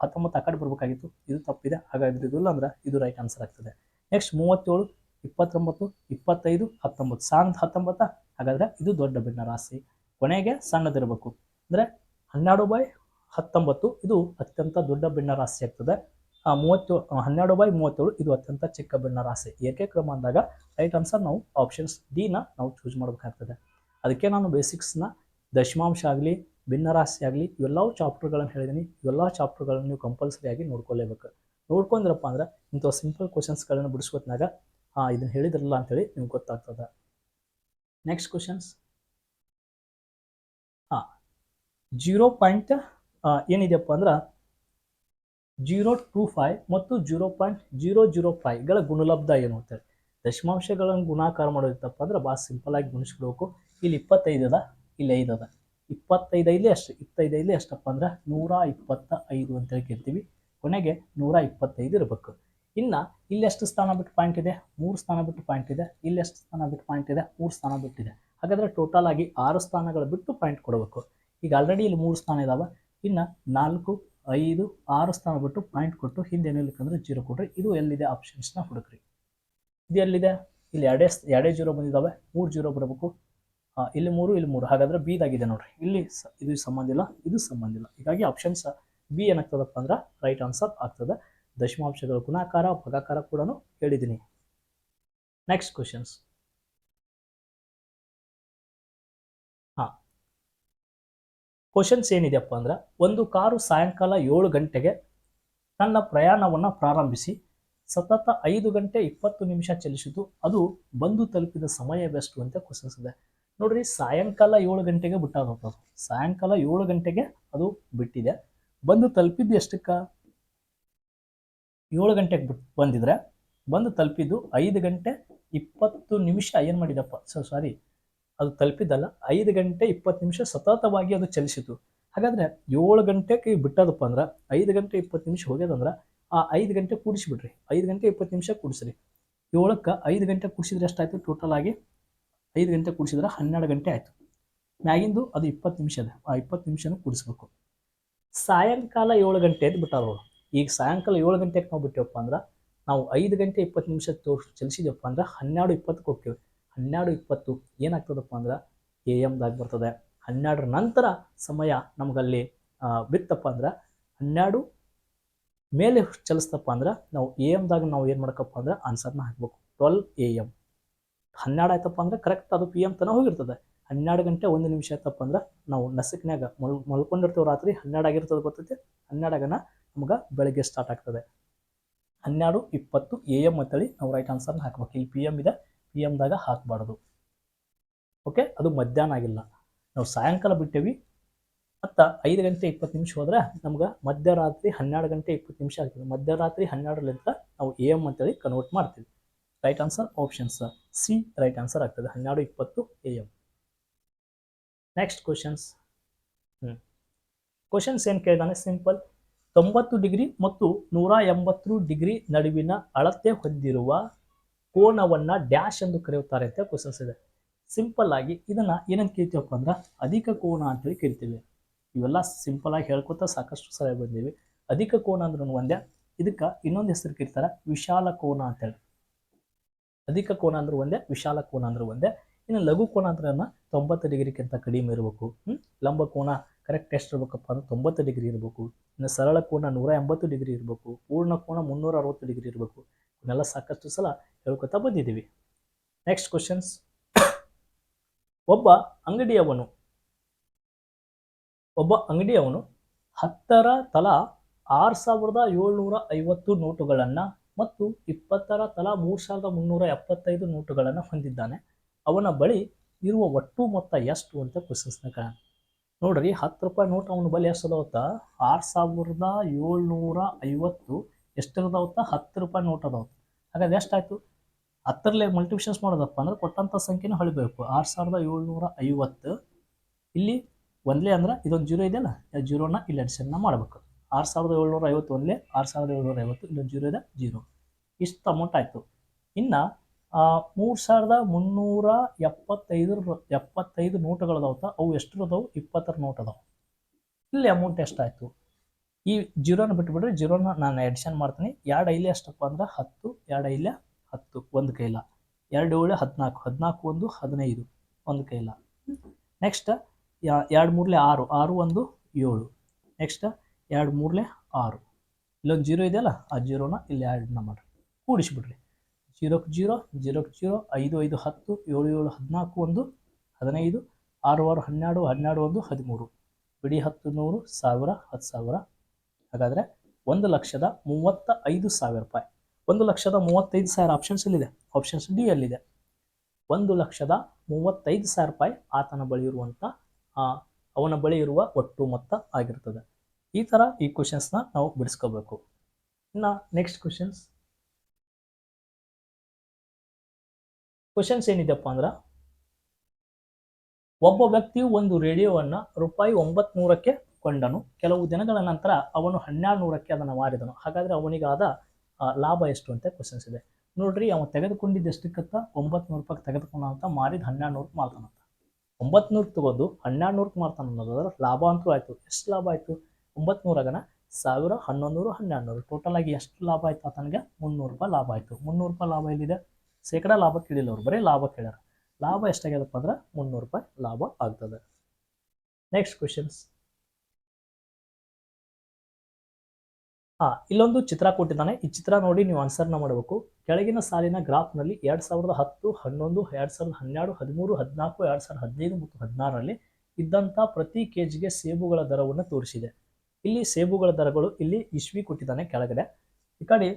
ಹತ್ತೊಂಬತ್ತು ಆ ಕಡೆ ಬರಬೇಕಾಗಿತ್ತು. ಇದು ತಪ್ಪಿದೆ. ಹಾಗಾದ್ರೆ ಇದು ಇಲ್ಲ ಅಂದ್ರೆ ಇದು ರೈಟ್ ಆನ್ಸರ್ ಆಗ್ತದೆ. ನೆಕ್ಸ್ಟ್ ಮೂವತ್ತೇಳು, ಇಪ್ಪತ್ತೊಂಬತ್ತು, ಇಪ್ಪತ್ತೈದು, ಹತ್ತೊಂಬತ್ತು. ಸಣ್ಣ ಹತ್ತೊಂಬತ್ತ? ಹಾಗಾದ್ರೆ ಇದು ದೊಡ್ಡ ಭಿನ್ನ ರಾಶಿ. ಕೊನೆಗೆ ಸಣ್ಣದಿರಬೇಕು. ಅಂದರೆ ಹನ್ನೆರಡು ಬೈ ಹತ್ತೊಂಬತ್ತು. ಇದು ಅತ್ಯಂತ ದೊಡ್ಡ ಭಿನ್ನರಾಶಿ ಆಗ್ತದೆ. ಮೂವತ್ತು ಹನ್ನೆರಡು ಬೈ ಮೂವತ್ತೇಳು ಇದು ಅತ್ಯಂತ ಚಿಕ್ಕ ಭಿನ್ನರಾಶಿ ಏಕೆ ಕ್ರಮ ಅಂದಾಗ ರೈಟ್ ಆನ್ಸರ್ ನಾವು ಆಪ್ಷನ್ಸ್ ಡಿನ ನಾವು ಚೂಸ್ ಮಾಡಬೇಕಾಗ್ತದೆ. ಅದಕ್ಕೆ ನಾನು ಬೇಸಿಕ್ಸ್ನ ದಶಮಾಂಶ ಆಗಲಿ ಭಿನ್ನರಾಶಿ ಆಗಲಿ, ಇವೆಲ್ಲವೂ ಚಾಪ್ಟರ್ಗಳನ್ನು ಹೇಳಿದ್ದೀನಿ ಇವೆಲ್ಲ ಚಾಪ್ಟರ್ಗಳನ್ನು ನೀವು ಕಂಪಲ್ಸರಿಯಾಗಿ ನೋಡ್ಕೊಳ್ಳೇಬೇಕು ನೋಡ್ಕೊಂಡ್ರಪ್ಪ ಅಂದ್ರೆ ಇಂಥ ಸಿಂಪಲ್ ಕ್ವಶನ್ಸ್ಗಳನ್ನು ಬಿಡಿಸ್ಕೊತ್ನಾಗ ಹಾಂ ಇದನ್ನು ಹೇಳಿದ್ರಲ್ಲ ಅಂತೇಳಿ ನಿಮ್ಗೆ ಗೊತ್ತಾಗ್ತದೆ. ನೆಕ್ಸ್ಟ್ ಕ್ವಶನ್ಸ್ ಹಾಂ ಜೀರೋ ಪಾಯಿಂಟ್ ಏನಿದೆಯಪ್ಪ ಅಂದ್ರೆ ಜೀರೋ ಟೂ ಫೈವ್ ಮತ್ತು ಜೀರೋ ಪಾಯಿಂಟ್ ಜೀರೋ ಜೀರೋ ಫೈವ್ಗಳ ಗುಣಲಬ್ಧ ಏನು ಅಂತೇಳಿ ದಶಮಾಂಶಗಳನ್ನು ಗುಣಾಕಾರ ಮಾಡೋದಿತ್ತಪ್ಪ ಅಂದ್ರೆ ಭಾಳ ಸಿಂಪಲ್ ಆಗಿ ಗುಣಿಸ್ಬಿಡ್ಬೇಕು ಇಲ್ಲಿ ಇಪ್ಪತ್ತೈದು ಅದ, ಇಲ್ಲಿ ಐದು ಅದ. ಇಪ್ಪತ್ತೈದು ಐದೇ ಅಷ್ಟು ಇಲ್ಲಿ ಅಷ್ಟಪ್ಪ ಅಂದ್ರೆ ನೂರ ಇಪ್ಪತ್ತ ಐದು ಅಂತೇಳಿ ಕೇಳ್ತೀವಿ. ಕೊನೆಗೆ ನೂರ ಇಪ್ಪತ್ತೈದು ಇರಬೇಕು. ಇನ್ನು ಇಲ್ಲಿ ಎಷ್ಟು ಸ್ಥಾನ ಬಿಟ್ಟು ಪಾಯಿಂಟ್ ಇದೆ? ಮೂರು ಸ್ಥಾನ ಬಿಟ್ಟು ಪಾಯಿಂಟ್ ಇದೆ. ಇಲ್ಲಿ ಎಷ್ಟು ಸ್ಥಾನ ಬಿಟ್ಟು ಪಾಯಿಂಟ್ ಇದೆ? ಮೂರು ಸ್ಥಾನ ಬಿಟ್ಟಿದೆ. ಹಾಗಾದರೆ ಟೋಟಲ್ ಆಗಿ ಆರು ಸ್ಥಾನಗಳು ಬಿಟ್ಟು ಪಾಯಿಂಟ್ ಕೊಡಬೇಕು. ಈಗ ಆಲ್ರೆಡಿ ಇಲ್ಲಿ ಮೂರು ಸ್ಥಾನ ಇದಾವೆ. ಇನ್ನು ನಾಲ್ಕು, ಐದು, ಆರು ಸ್ಥಾನ ಬಿಟ್ಟು ಪಾಯಿಂಟ್ ಕೊಟ್ಟು ಹಿಂದೆ ಏನಿಲ್ಲಕ್ಕಂದ್ರೆ ಜೀರೋ ಕೊಟ್ರಿ ಇದು ಎಲ್ಲಿದೆ? ಆಪ್ಷನ್ಸ್ನ ಹುಡುಕ್ರಿ. ಇದು ಎಲ್ಲಿದೆ? ಇಲ್ಲಿ ಎರಡೇ ಎರಡೇ ಜೀರೋ ಬಂದಿದ್ದಾವೆ. ಮೂರು ಜೀರೋ ಬರಬೇಕು. ಇಲ್ಲಿ ಮೂರು ಇಲ್ಲಿ ಮೂರು. ಹಾಗಾದ್ರೆ ಬಿದಾಗಿದೆ ನೋಡ್ರಿ. ಇಲ್ಲಿ ಇದು ಸಂಬಂಧ ಇಲ್ಲ, ಇದು ಸಂಬಂಧ ಇಲ್ಲ. ಹೀಗಾಗಿ ಆಪ್ಷನ್ಸ್ ಬಿ ಏನಾಗ್ತದಪ್ಪ ಅಂದ್ರೆ ರೈಟ್ ಆನ್ಸರ್ ಆಗ್ತದೆ. ದಶಮಾಂಶಗಳ ಗುಣಾಕಾರ, ಭಾಗಾಕಾರ ಕೂಡ ಹೇಳಿದ್ದೀನಿ ನೆಕ್ಸ್ಟ್ ಕ್ವಶನ್ಸ್ ಕ್ವಶನ್ಸ್ ಏನಿದೆಯಪ್ಪ ಅಂದ್ರೆ, ಒಂದು ಕಾರು ಸಾಯಂಕಾಲ ಏಳು ಗಂಟೆಗೆ ತನ್ನ ಪ್ರಯಾಣವನ್ನು ಪ್ರಾರಂಭಿಸಿ, ಸತತ ಐದು ಗಂಟೆ ಇಪ್ಪತ್ತು ನಿಮಿಷ ಚಲಿಸಿತು ಅದು ಬಂದು ತಲುಪಿದ ಸಮಯ ಸಮಯವೆಷ್ಟು ಅಂತ ಕ್ವಶನ್ಸ್ ಇದೆ. ನೋಡ್ರಿ, ಸಾಯಂಕಾಲ ಏಳು ಗಂಟೆಗೆ ಬಿಟ್ಟಾದ ಅದು ಸಾಯಂಕಾಲ ಏಳು ಗಂಟೆಗೆ ಅದು ಬಿಟ್ಟಿದೆ. ಬಂದು ತಲುಪಿದ್ದು ಎಷ್ಟಕ್ಕ? ಏಳು ಗಂಟೆಗೆ ಬಿಟ್, ಬಂದಿದ್ರೆ ಬಂದು ತಲುಪಿದ್ದು ಐದು ಗಂಟೆ ಇಪ್ಪತ್ತು ನಿಮಿಷ ಏನು ಮಾಡಿದಪ್ಪ? ಸೊ ಸಾರಿ ಅದು ತಲುಪಿದ್ದಲ್ಲ, ಐದು ಗಂಟೆ ಇಪ್ಪತ್ತು ನಿಮಿಷ ಸತತವಾಗಿ ಅದು ಚಲಿಸಿತು. ಹಾಗಾದ್ರೆ ಏಳು ಗಂಟೆಗೆ ಬಿಟ್ಟದಪ್ಪ ಅಂದ್ರೆ, ಐದು ಗಂಟೆ ಇಪ್ಪತ್ತು ನಿಮಿಷ ಹೋಗ್ಯದಂದ್ರೆ ಆ ಐದು ಗಂಟೆ ಕೂಡಿಸಿಬಿಡ್ರಿ. ಐದು ಗಂಟೆ ಇಪ್ಪತ್ತು ನಿಮಿಷ ಕೂಡಿಸ್ರಿ. ಏಳಕ್ಕೆ ಐದು ಗಂಟೆ ಕೂಡಿಸಿದ್ರೆ ಎಷ್ಟಾಯಿತು ಟೋಟಲ್ ಆಗಿ? ಐದು ಗಂಟೆ ಕೂಡಿಸಿದ್ರೆ ಹನ್ನೆರಡು ಗಂಟೆ ಆಯಿತು. ಮ್ಯಾಗಿಂದು ಅದು ಇಪ್ಪತ್ತು ನಿಮಿಷ ಇದೆ. ಆ ಇಪ್ಪತ್ತು ನಿಮಿಷನೂ ಕೂಡಿಸ್ಬೇಕು. ಸಾಯಂಕಾಲ ಏಳು ಗಂಟೆ ಅಂತ ಬಿಟ್ಟಾರ ಈಗ ಸಾಯಂಕಾಲ ಏಳು ಗಂಟೆಗೆ ನಾವು ಬಿಟ್ಟೇವಪ್ಪ ಅಂದ್ರೆ, ನಾವು ಐದು ಗಂಟೆ ಇಪ್ಪತ್ತು ನಿಮಿಷ ತೋರ್ ಚಲಿಸಿದೆವಪ್ಪ ಅಂದ್ರೆ ಹನ್ನೆರಡು ಇಪ್ಪತ್ತಕ್ಕೆ ಹೋಗ್ತೇವೆ. ಹನ್ನೆರಡು ಇಪ್ಪತ್ತು ಏನಾಗ್ತದಪ್ಪ ಅಂದ್ರೆ ಎ ಎಮ್ದಾಗ ಬರ್ತದೆ. ಹನ್ನೆರಡರ ನಂತರ ಸಮಯ ನಮಗಲ್ಲಿ ಬಿತ್ತಪ್ಪ ಅಂದ್ರೆ ಹನ್ನೆರಡು ಮೇಲೆ ಚಲಿಸ್ತಪ್ಪ ಅಂದ್ರೆ ನಾವು ಎ ಎಮ್ದಾಗ ನಾವು ಏನು ಮಾಡ್ಕಪ್ಪ ಅಂದ್ರೆ ಆನ್ಸರ್ನ ಹಾಕ್ಬೇಕು. ಟ್ವೆಲ್ ಎ ಎಂ ಹನ್ನೆರಡು ಆಯ್ತಪ್ಪ ಅಂದ್ರೆ ಕರೆಕ್ಟ್ ಅದು ಪಿ ಎಂ ತನಕ ಹೋಗಿರ್ತದೆ. ಹನ್ನೆರಡು ಗಂಟೆ ಒಂದು ನಿಮಿಷ ಆಯ್ತಪ್ಪ ಅಂದ್ರೆ ನಾವು ನಸಕ್ನಾಗ ಮಲ್, ಮಲ್ಕೊಂಡಿರ್ತೇವೆ ರಾತ್ರಿ ಹನ್ನೆರಡು ಆಗಿರ್ತದೆ ಗೊತ್ತೈತಿ? ಹನ್ನೆರಡಾಗನ ನಮ್ಗೆ ಬೆಳಗ್ಗೆ ಸ್ಟಾರ್ಟ್ ಆಗ್ತದೆ. ಹನ್ನೆರಡು ಇಪ್ಪತ್ತು ಎ ಎಂ ಅಂತೇಳಿ ನಾವು ರೈಟ್ ಆನ್ಸರ್ನ ಹಾಕ್ಬೇಕು. ಇಲ್ಲಿ ಪಿ ಎಂ ಇದೆ. ಪಿ ಎಮ್ದಾಗ ಹಾಕಬಾರ್ದು. ಓಕೆ ಅದು ಮಧ್ಯಾಹ್ನ ಆಗಿಲ್ಲ. ನಾವು ಸಾಯಂಕಾಲ ಬಿಟ್ಟೇವಿ. ಮತ್ತು ಐದು ಗಂಟೆ ಇಪ್ಪತ್ತು ನಿಮಿಷ ಹೋದ್ರೆ ನಮ್ಗೆ ಮಧ್ಯರಾತ್ರಿ ಹನ್ನೆರಡು ಗಂಟೆ ಇಪ್ಪತ್ತು ನಿಮಿಷ ಆಗ್ತದೆ. ಮಧ್ಯರಾತ್ರಿ ಹನ್ನೆರಡರಿಂದ ನಾವು ಎ ಎಂ ಅಂತೇಳಿ ಕನ್ವರ್ಟ್ ಮಾಡ್ತೀವಿ. Right answer options C right answer ಆಗ್ತದೆ. ಹನ್ನೆರಡು ಇಪ್ಪತ್ತು ಎ ಎಂ ನೆಕ್ಸ್ಟ್ ಕ್ವಶನ್ಸ್ ಹ್ಞೂ ಕ್ವಶನ್ಸ್ ಏನು ಕೇಳಿದಾನೆ? ಸಿಂಪಲ್ ತೊಂಬತ್ತು ಡಿಗ್ರಿ ಮತ್ತು ನೂರ ಎಂಬತ್ತು ಡಿಗ್ರಿ ನಡುವಿನ ಅಳತೆ ಹೊಂದಿರುವ ಕೋನವನ್ನು ಡ್ಯಾಶ್ ಎಂದು ಕರೆಯುತ್ತಾರೆ ಅಂತ ಕ್ವಶನ್ಸ್ ಇದೆ. ಸಿಂಪಲ್ ಆಗಿ ಇದನ್ನ ಏನಂತ ಕೇಳ್ತೀವಪ್ಪ ಅಂದ್ರೆ ಅಧಿಕ ಕೋನ ಅಂತೇಳಿ ಕೇಳ್ತೀವಿ ಇವೆಲ್ಲ ಸಿಂಪಲ್ ಆಗಿ ಹೇಳ್ಕೊತಾ ಸಾಕಷ್ಟು ಸಲ ಬಂದೀವಿ. ಅಧಿಕ ಕೋನ ಅಂದ್ರೆ ಒಂದೇ ಇದಕ್ಕೆ ಇನ್ನೊಂದು ಹೆಸರು ಕೇಳ್ತಾರೆ ವಿಶಾಲ ಕೋನ ಅಂತೇಳಿ. ಅಧಿಕ ಕೋನ ಅಂದ್ರೆ ಒಂದೇ ವಿಶಾಲ ಕೋನ ಅಂದ್ರೆ ಒಂದೇ ಇನ್ನು ಲಘು ಕೋನ ಅಂದ್ರೆ ತೊಂಬತ್ತು ಡಿಗ್ರಿಗಿಂತ ಕಡಿಮೆ ಇರಬೇಕು. ಹ್ಮ್? ಲಂಬ ಕೋನ ಕರೆಕ್ಟ್ ಎಷ್ಟು ಇರಬೇಕಪ್ಪ ಅಂದ್ರೆ ತೊಂಬತ್ತು ಡಿಗ್ರಿ ಇರಬೇಕು. ಇನ್ನು ಸರಳ ಕೋನ ನೂರ ಎಂಬತ್ತು ಡಿಗ್ರಿ ಇರಬೇಕು. ಪೂರ್ಣ ಕೋನ ಮುನ್ನೂರ ಅರವತ್ತು ಡಿಗ್ರಿ ಇರಬೇಕು. ಇವನ್ನೆಲ್ಲ ಸಾಕಷ್ಟು ಸಲ ಹೇಳ್ಕೊತಾ ಬಂದಿದ್ದೀವಿ. ನೆಕ್ಸ್ಟ್ ಕ್ವಶನ್ಸ್ ಒಬ್ಬ ಅಂಗಡಿಯವನು ಒಬ್ಬ ಅಂಗಡಿಯವನು ಹತ್ತರ ತಲಾ ಆರು ಸಾವಿರದ ಏಳ್ನೂರ ಐವತ್ತು ನೋಟುಗಳನ್ನು ಮತ್ತು ಇಪ್ಪತ್ತರ ತಲಾ ಮೂರು ಸಾವಿರದ ಮುನ್ನೂರ ಎಪ್ಪತ್ತೈದು ನೋಟುಗಳನ್ನು ಹೊಂದಿದ್ದಾನೆ. ಅವನ ಬಳಿ ಇರುವ ಒಟ್ಟು ಮೊತ್ತ ಎಷ್ಟು ಅಂತ ಕ್ವಶನ್ಸ್ನ ನಕ ನೋಡ್ರಿ, ಹತ್ತು ರೂಪಾಯಿ ನೋಟ್ ಅವನ ಬಳಿ ಎಷ್ಟು ಅದಾವತ್ತ? ಆರು ಸಾವಿರದ ಏಳ್ನೂರ ಐವತ್ತು ಎಷ್ಟಿರದಾವತ್ತ? ಹತ್ತು ರೂಪಾಯಿ ನೋಟ್ ಅದಾವತ್ತ. ಹಾಗಾದ್ರೆ ಎಷ್ಟಾಯ್ತು? ಹತ್ತರಲ್ಲೇ ಮಲ್ಟಿಪ್ಲಿಷನ್ಸ್ ಮಾಡೋದಪ್ಪ ಅಂದ್ರೆ ಕೊಟ್ಟಂಥ ಸಂಖ್ಯೆನ ಹೊಳಿಬೇಕು. ಆರು ಸಾವಿರದ ಏಳ್ನೂರ ಐವತ್ತು. ಇಲ್ಲಿ ಒಂದ್ಲೇ ಅಂದ್ರೆ ಇದೊಂದು ಜೀರೋ ಇದೆಯಲ್ಲ? ಆ ಜೀರೋನ ಇಲ್ಲಿ ಅಡಿಷನ್ನ ಮಾಡಬೇಕು. ಆರು ಸಾವಿರದ ಏಳ್ನೂರ ಐವತ್ತು ಒಂದ್ಲೇ, ಆರು ಸಾವಿರದ ಏಳ್ನೂರ ಐವತ್ತು, ಇಲ್ಲೊಂದು ಜೀರೋ ಇದೆ, ಜೀರೋ. ಇಷ್ಟು ಅಮೌಂಟ್ ಆಯಿತು. ಇನ್ನು ಮೂರು ಸಾವಿರದ ಮುನ್ನೂರ ಎಪ್ಪತ್ತೈದು ಎಪ್ಪತ್ತೈದು ನೋಟುಗಳದಾವತ್ತ ಅವು ಎಷ್ಟು ಅದಾವು ಇಪ್ಪತ್ತರ ನೋಟ್ ಅದಾವೆ. ಇಲ್ಲಿ ಅಮೌಂಟ್ ಎಷ್ಟಾಯಿತು? ಈ ಜೀರೋನ ಬಿಟ್ಬಿಡ್ರಿ, ಜೀರೋನ ನಾನು ಎಡಿಷನ್ ಮಾಡ್ತೀನಿ. ಎರಡು ಐಲೆ ಅಷ್ಟಪ್ಪ ಅಂದ್ರೆ ಹತ್ತು, ಎರಡು ಐಲೆ ಹತ್ತು, ಒಂದು ಕೈಲ. ಎರಡು ಏಳು, ಹದಿನಾಲ್ಕು ಹದಿನಾಲ್ಕು ಒಂದು, ಹದಿನೈದು, ಒಂದು ಕೈಲ. ನೆಕ್ಸ್ಟ್ ಎರಡು ಮೂರಲೆ ಆರು ಆರು ಒಂದು, ಏಳು. ನೆಕ್ಸ್ಟ್ ಎರಡು ಮೂರಲೆ ಆರು. ಇಲ್ಲೊಂದು ಜೀರೋ ಇದೆಯಲ್ಲ, ಆ ಜೀರೋನ ಇಲ್ಲಿ ಆ್ಯಡ್ನ ಮಾಡಿರಿ. ಕೂಡಿಸ್ಬಿಡ್ರಿ. ಜೀರೋಕ್ಕೆ ಜೀರೋ ಜೀರೋಕ್ಕೆ ಜೀರೋ, ಐದು ಐದು, ಹತ್ತು, ಏಳು ಏಳು, ಹದಿನಾಲ್ಕು ಒಂದು, ಹದಿನೈದು, ಆರು ಆರು, ಹನ್ನೆರಡು ಹನ್ನೆರಡು ಒಂದು, ಹದಿಮೂರು. ಬಿಡಿ ಹತ್ತು, ನೂರು, ಸಾವಿರ, ಹತ್ತು ಸಾವಿರ ಹಾಗಾದರೆ ಒಂದು ಲಕ್ಷದ ಮೂವತ್ತ ಐದು ಸಾವಿರ ರೂಪಾಯಿ. ಒಂದು ಲಕ್ಷದ ಮೂವತ್ತೈದು ಸಾವಿರ ಆಪ್ಷನ್ಸ್ ಇಲ್ಲಿದೆ ಆಪ್ಷನ್ಸ್ ಡಿ ಅಲ್ಲಿದೆ. ಒಂದು ಲಕ್ಷದ ಮೂವತ್ತೈದು ಸಾವಿರ ರೂಪಾಯಿ ಆತನ ಬಳಿ ಇರುವಂಥ ಅವನ ಬಳಿ ಇರುವ ಒಟ್ಟು ಮೊತ್ತ ಆಗಿರ್ತದೆ. ಈ ಥರ ಈ ಕ್ವಶನ್ಸ್ನ ನಾವು ಬಿಡಿಸ್ಕೋಬೇಕು. ಇನ್ನು ನೆಕ್ಸ್ಟ್ ಕ್ವಶನ್ಸ್ ಕ್ವಶನ್ಸ್ ಏನಿದೆಪ್ಪ ಅಂದ್ರೆ, ಒಬ್ಬ ವ್ಯಕ್ತಿಯು ಒಂದು ರೇಡಿಯೋವನ್ನು ರೂಪಾಯಿ ಒಂಬತ್ತು ನೂರಕ್ಕೆ ಕೊಂಡನು ಕೆಲವು ದಿನಗಳ ನಂತರ ಅವನು ಹನ್ನೆರಡು ನೂರಕ್ಕೆ ಅದನ್ನು ಮಾರಿದನು. ಹಾಗಾದರೆ ಅವನಿಗಾದ ಲಾಭ ಎಷ್ಟು ಅಂತ ಕ್ವಶನ್ಸ್ ಇದೆ. ನೋಡ್ರಿ ಅವನು ತೆಗೆದುಕೊಂಡಿದ್ದು ಎಷ್ಟಕ್ಕಂತ ಒಂಬತ್ತು ನೂರು ರೂಪಾಯಿ ತೆಗೆದುಕೊಂಡ ಅಂತ ಮಾರಿದ ಹನ್ನೆರಡು ನೂರಕ್ಕೆ ಮಾರ್ತಾನಂತ ಒಂಬತ್ತು ನೂರು ತಗೊಂಡು ಹನ್ನೆರಡು ನೂರಕ್ಕೆ ಮಾರ್ತಾನ ಅನ್ನೋದಾದ್ರೆ ಲಾಭ ಅಂತೂ ಆಯಿತು ಎಷ್ಟು ಲಾಭ ಆಯಿತು? ಒಂಬತ್ತು ನೂರಾಗನ ಸಾವಿರ ಹನ್ನೊಂದು ನೂರು ಹನ್ನೆರಡು ನೂರು ಟೋಟಲ್ ಆಗಿ ಎಷ್ಟು ಲಾಭ ಆಯಿತು ಆತನಿಗೆ? ಮುನ್ನೂರು ರೂಪಾಯಿ ಲಾಭ ಆಯಿತು. ಮುನ್ನೂರು ರೂಪಾಯಿ ಲಾಭ ಎಲ್ಲಿದೆ? ಶೇಕಡ ಲಾಭ ಕೇಳಿಲ್ಲ ಅವ್ರು, ಬರೀ ಲಾಭ ಕೇಳ್ಯಾರ. ಲಾಭ ಎಷ್ಟಾಗ್ಯದಪ್ಪ ಅಂದ್ರೆ ಮುನ್ನೂರು ರೂಪಾಯಿ ಲಾಭ ಆಗ್ತದೆ. ನೆಕ್ಸ್ಟ್ ಕ್ವಶನ್ಸ್ ಹಾ, ಇಲ್ಲೊಂದು ಚಿತ್ರ ಕೊಟ್ಟಿದ್ದಾನೆ. ಈ ಚಿತ್ರ ನೋಡಿ ನೀವು ಆನ್ಸರ್ನ ಮಾಡಬೇಕು. ಕೆಳಗಿನ ಸಾಲಿನ ಗ್ರಾಫ್ನಲ್ಲಿ ಎರಡು ಸಾವಿರದ ಹತ್ತು, ಹನ್ನೊಂದು, ಎರಡು ಸಾವಿರದ ಹನ್ನೆರಡು, ಹದಿಮೂರು, ಹದಿನಾಲ್ಕು, ಎರಡು ಸಾವಿರದ ಹದಿನೈದು ಮತ್ತು ಹದಿನಾರರಲ್ಲಿ ಇದ್ದಂಥ ಪ್ರತಿ ಕೆ ಜಿಗೆ ಸೇಬುಗಳ ದರವನ್ನು ತೋರಿಸಿದೆ. ಇಲ್ಲಿ ಸೇಬುಗಳ ದರಗಳು ಇಲ್ಲಿ ಇಶ್ವಿ ಕೊಟ್ಟಿದ್ದಾನೆ ಕೆಳಗಡೆ. ಈ ಕಡೆ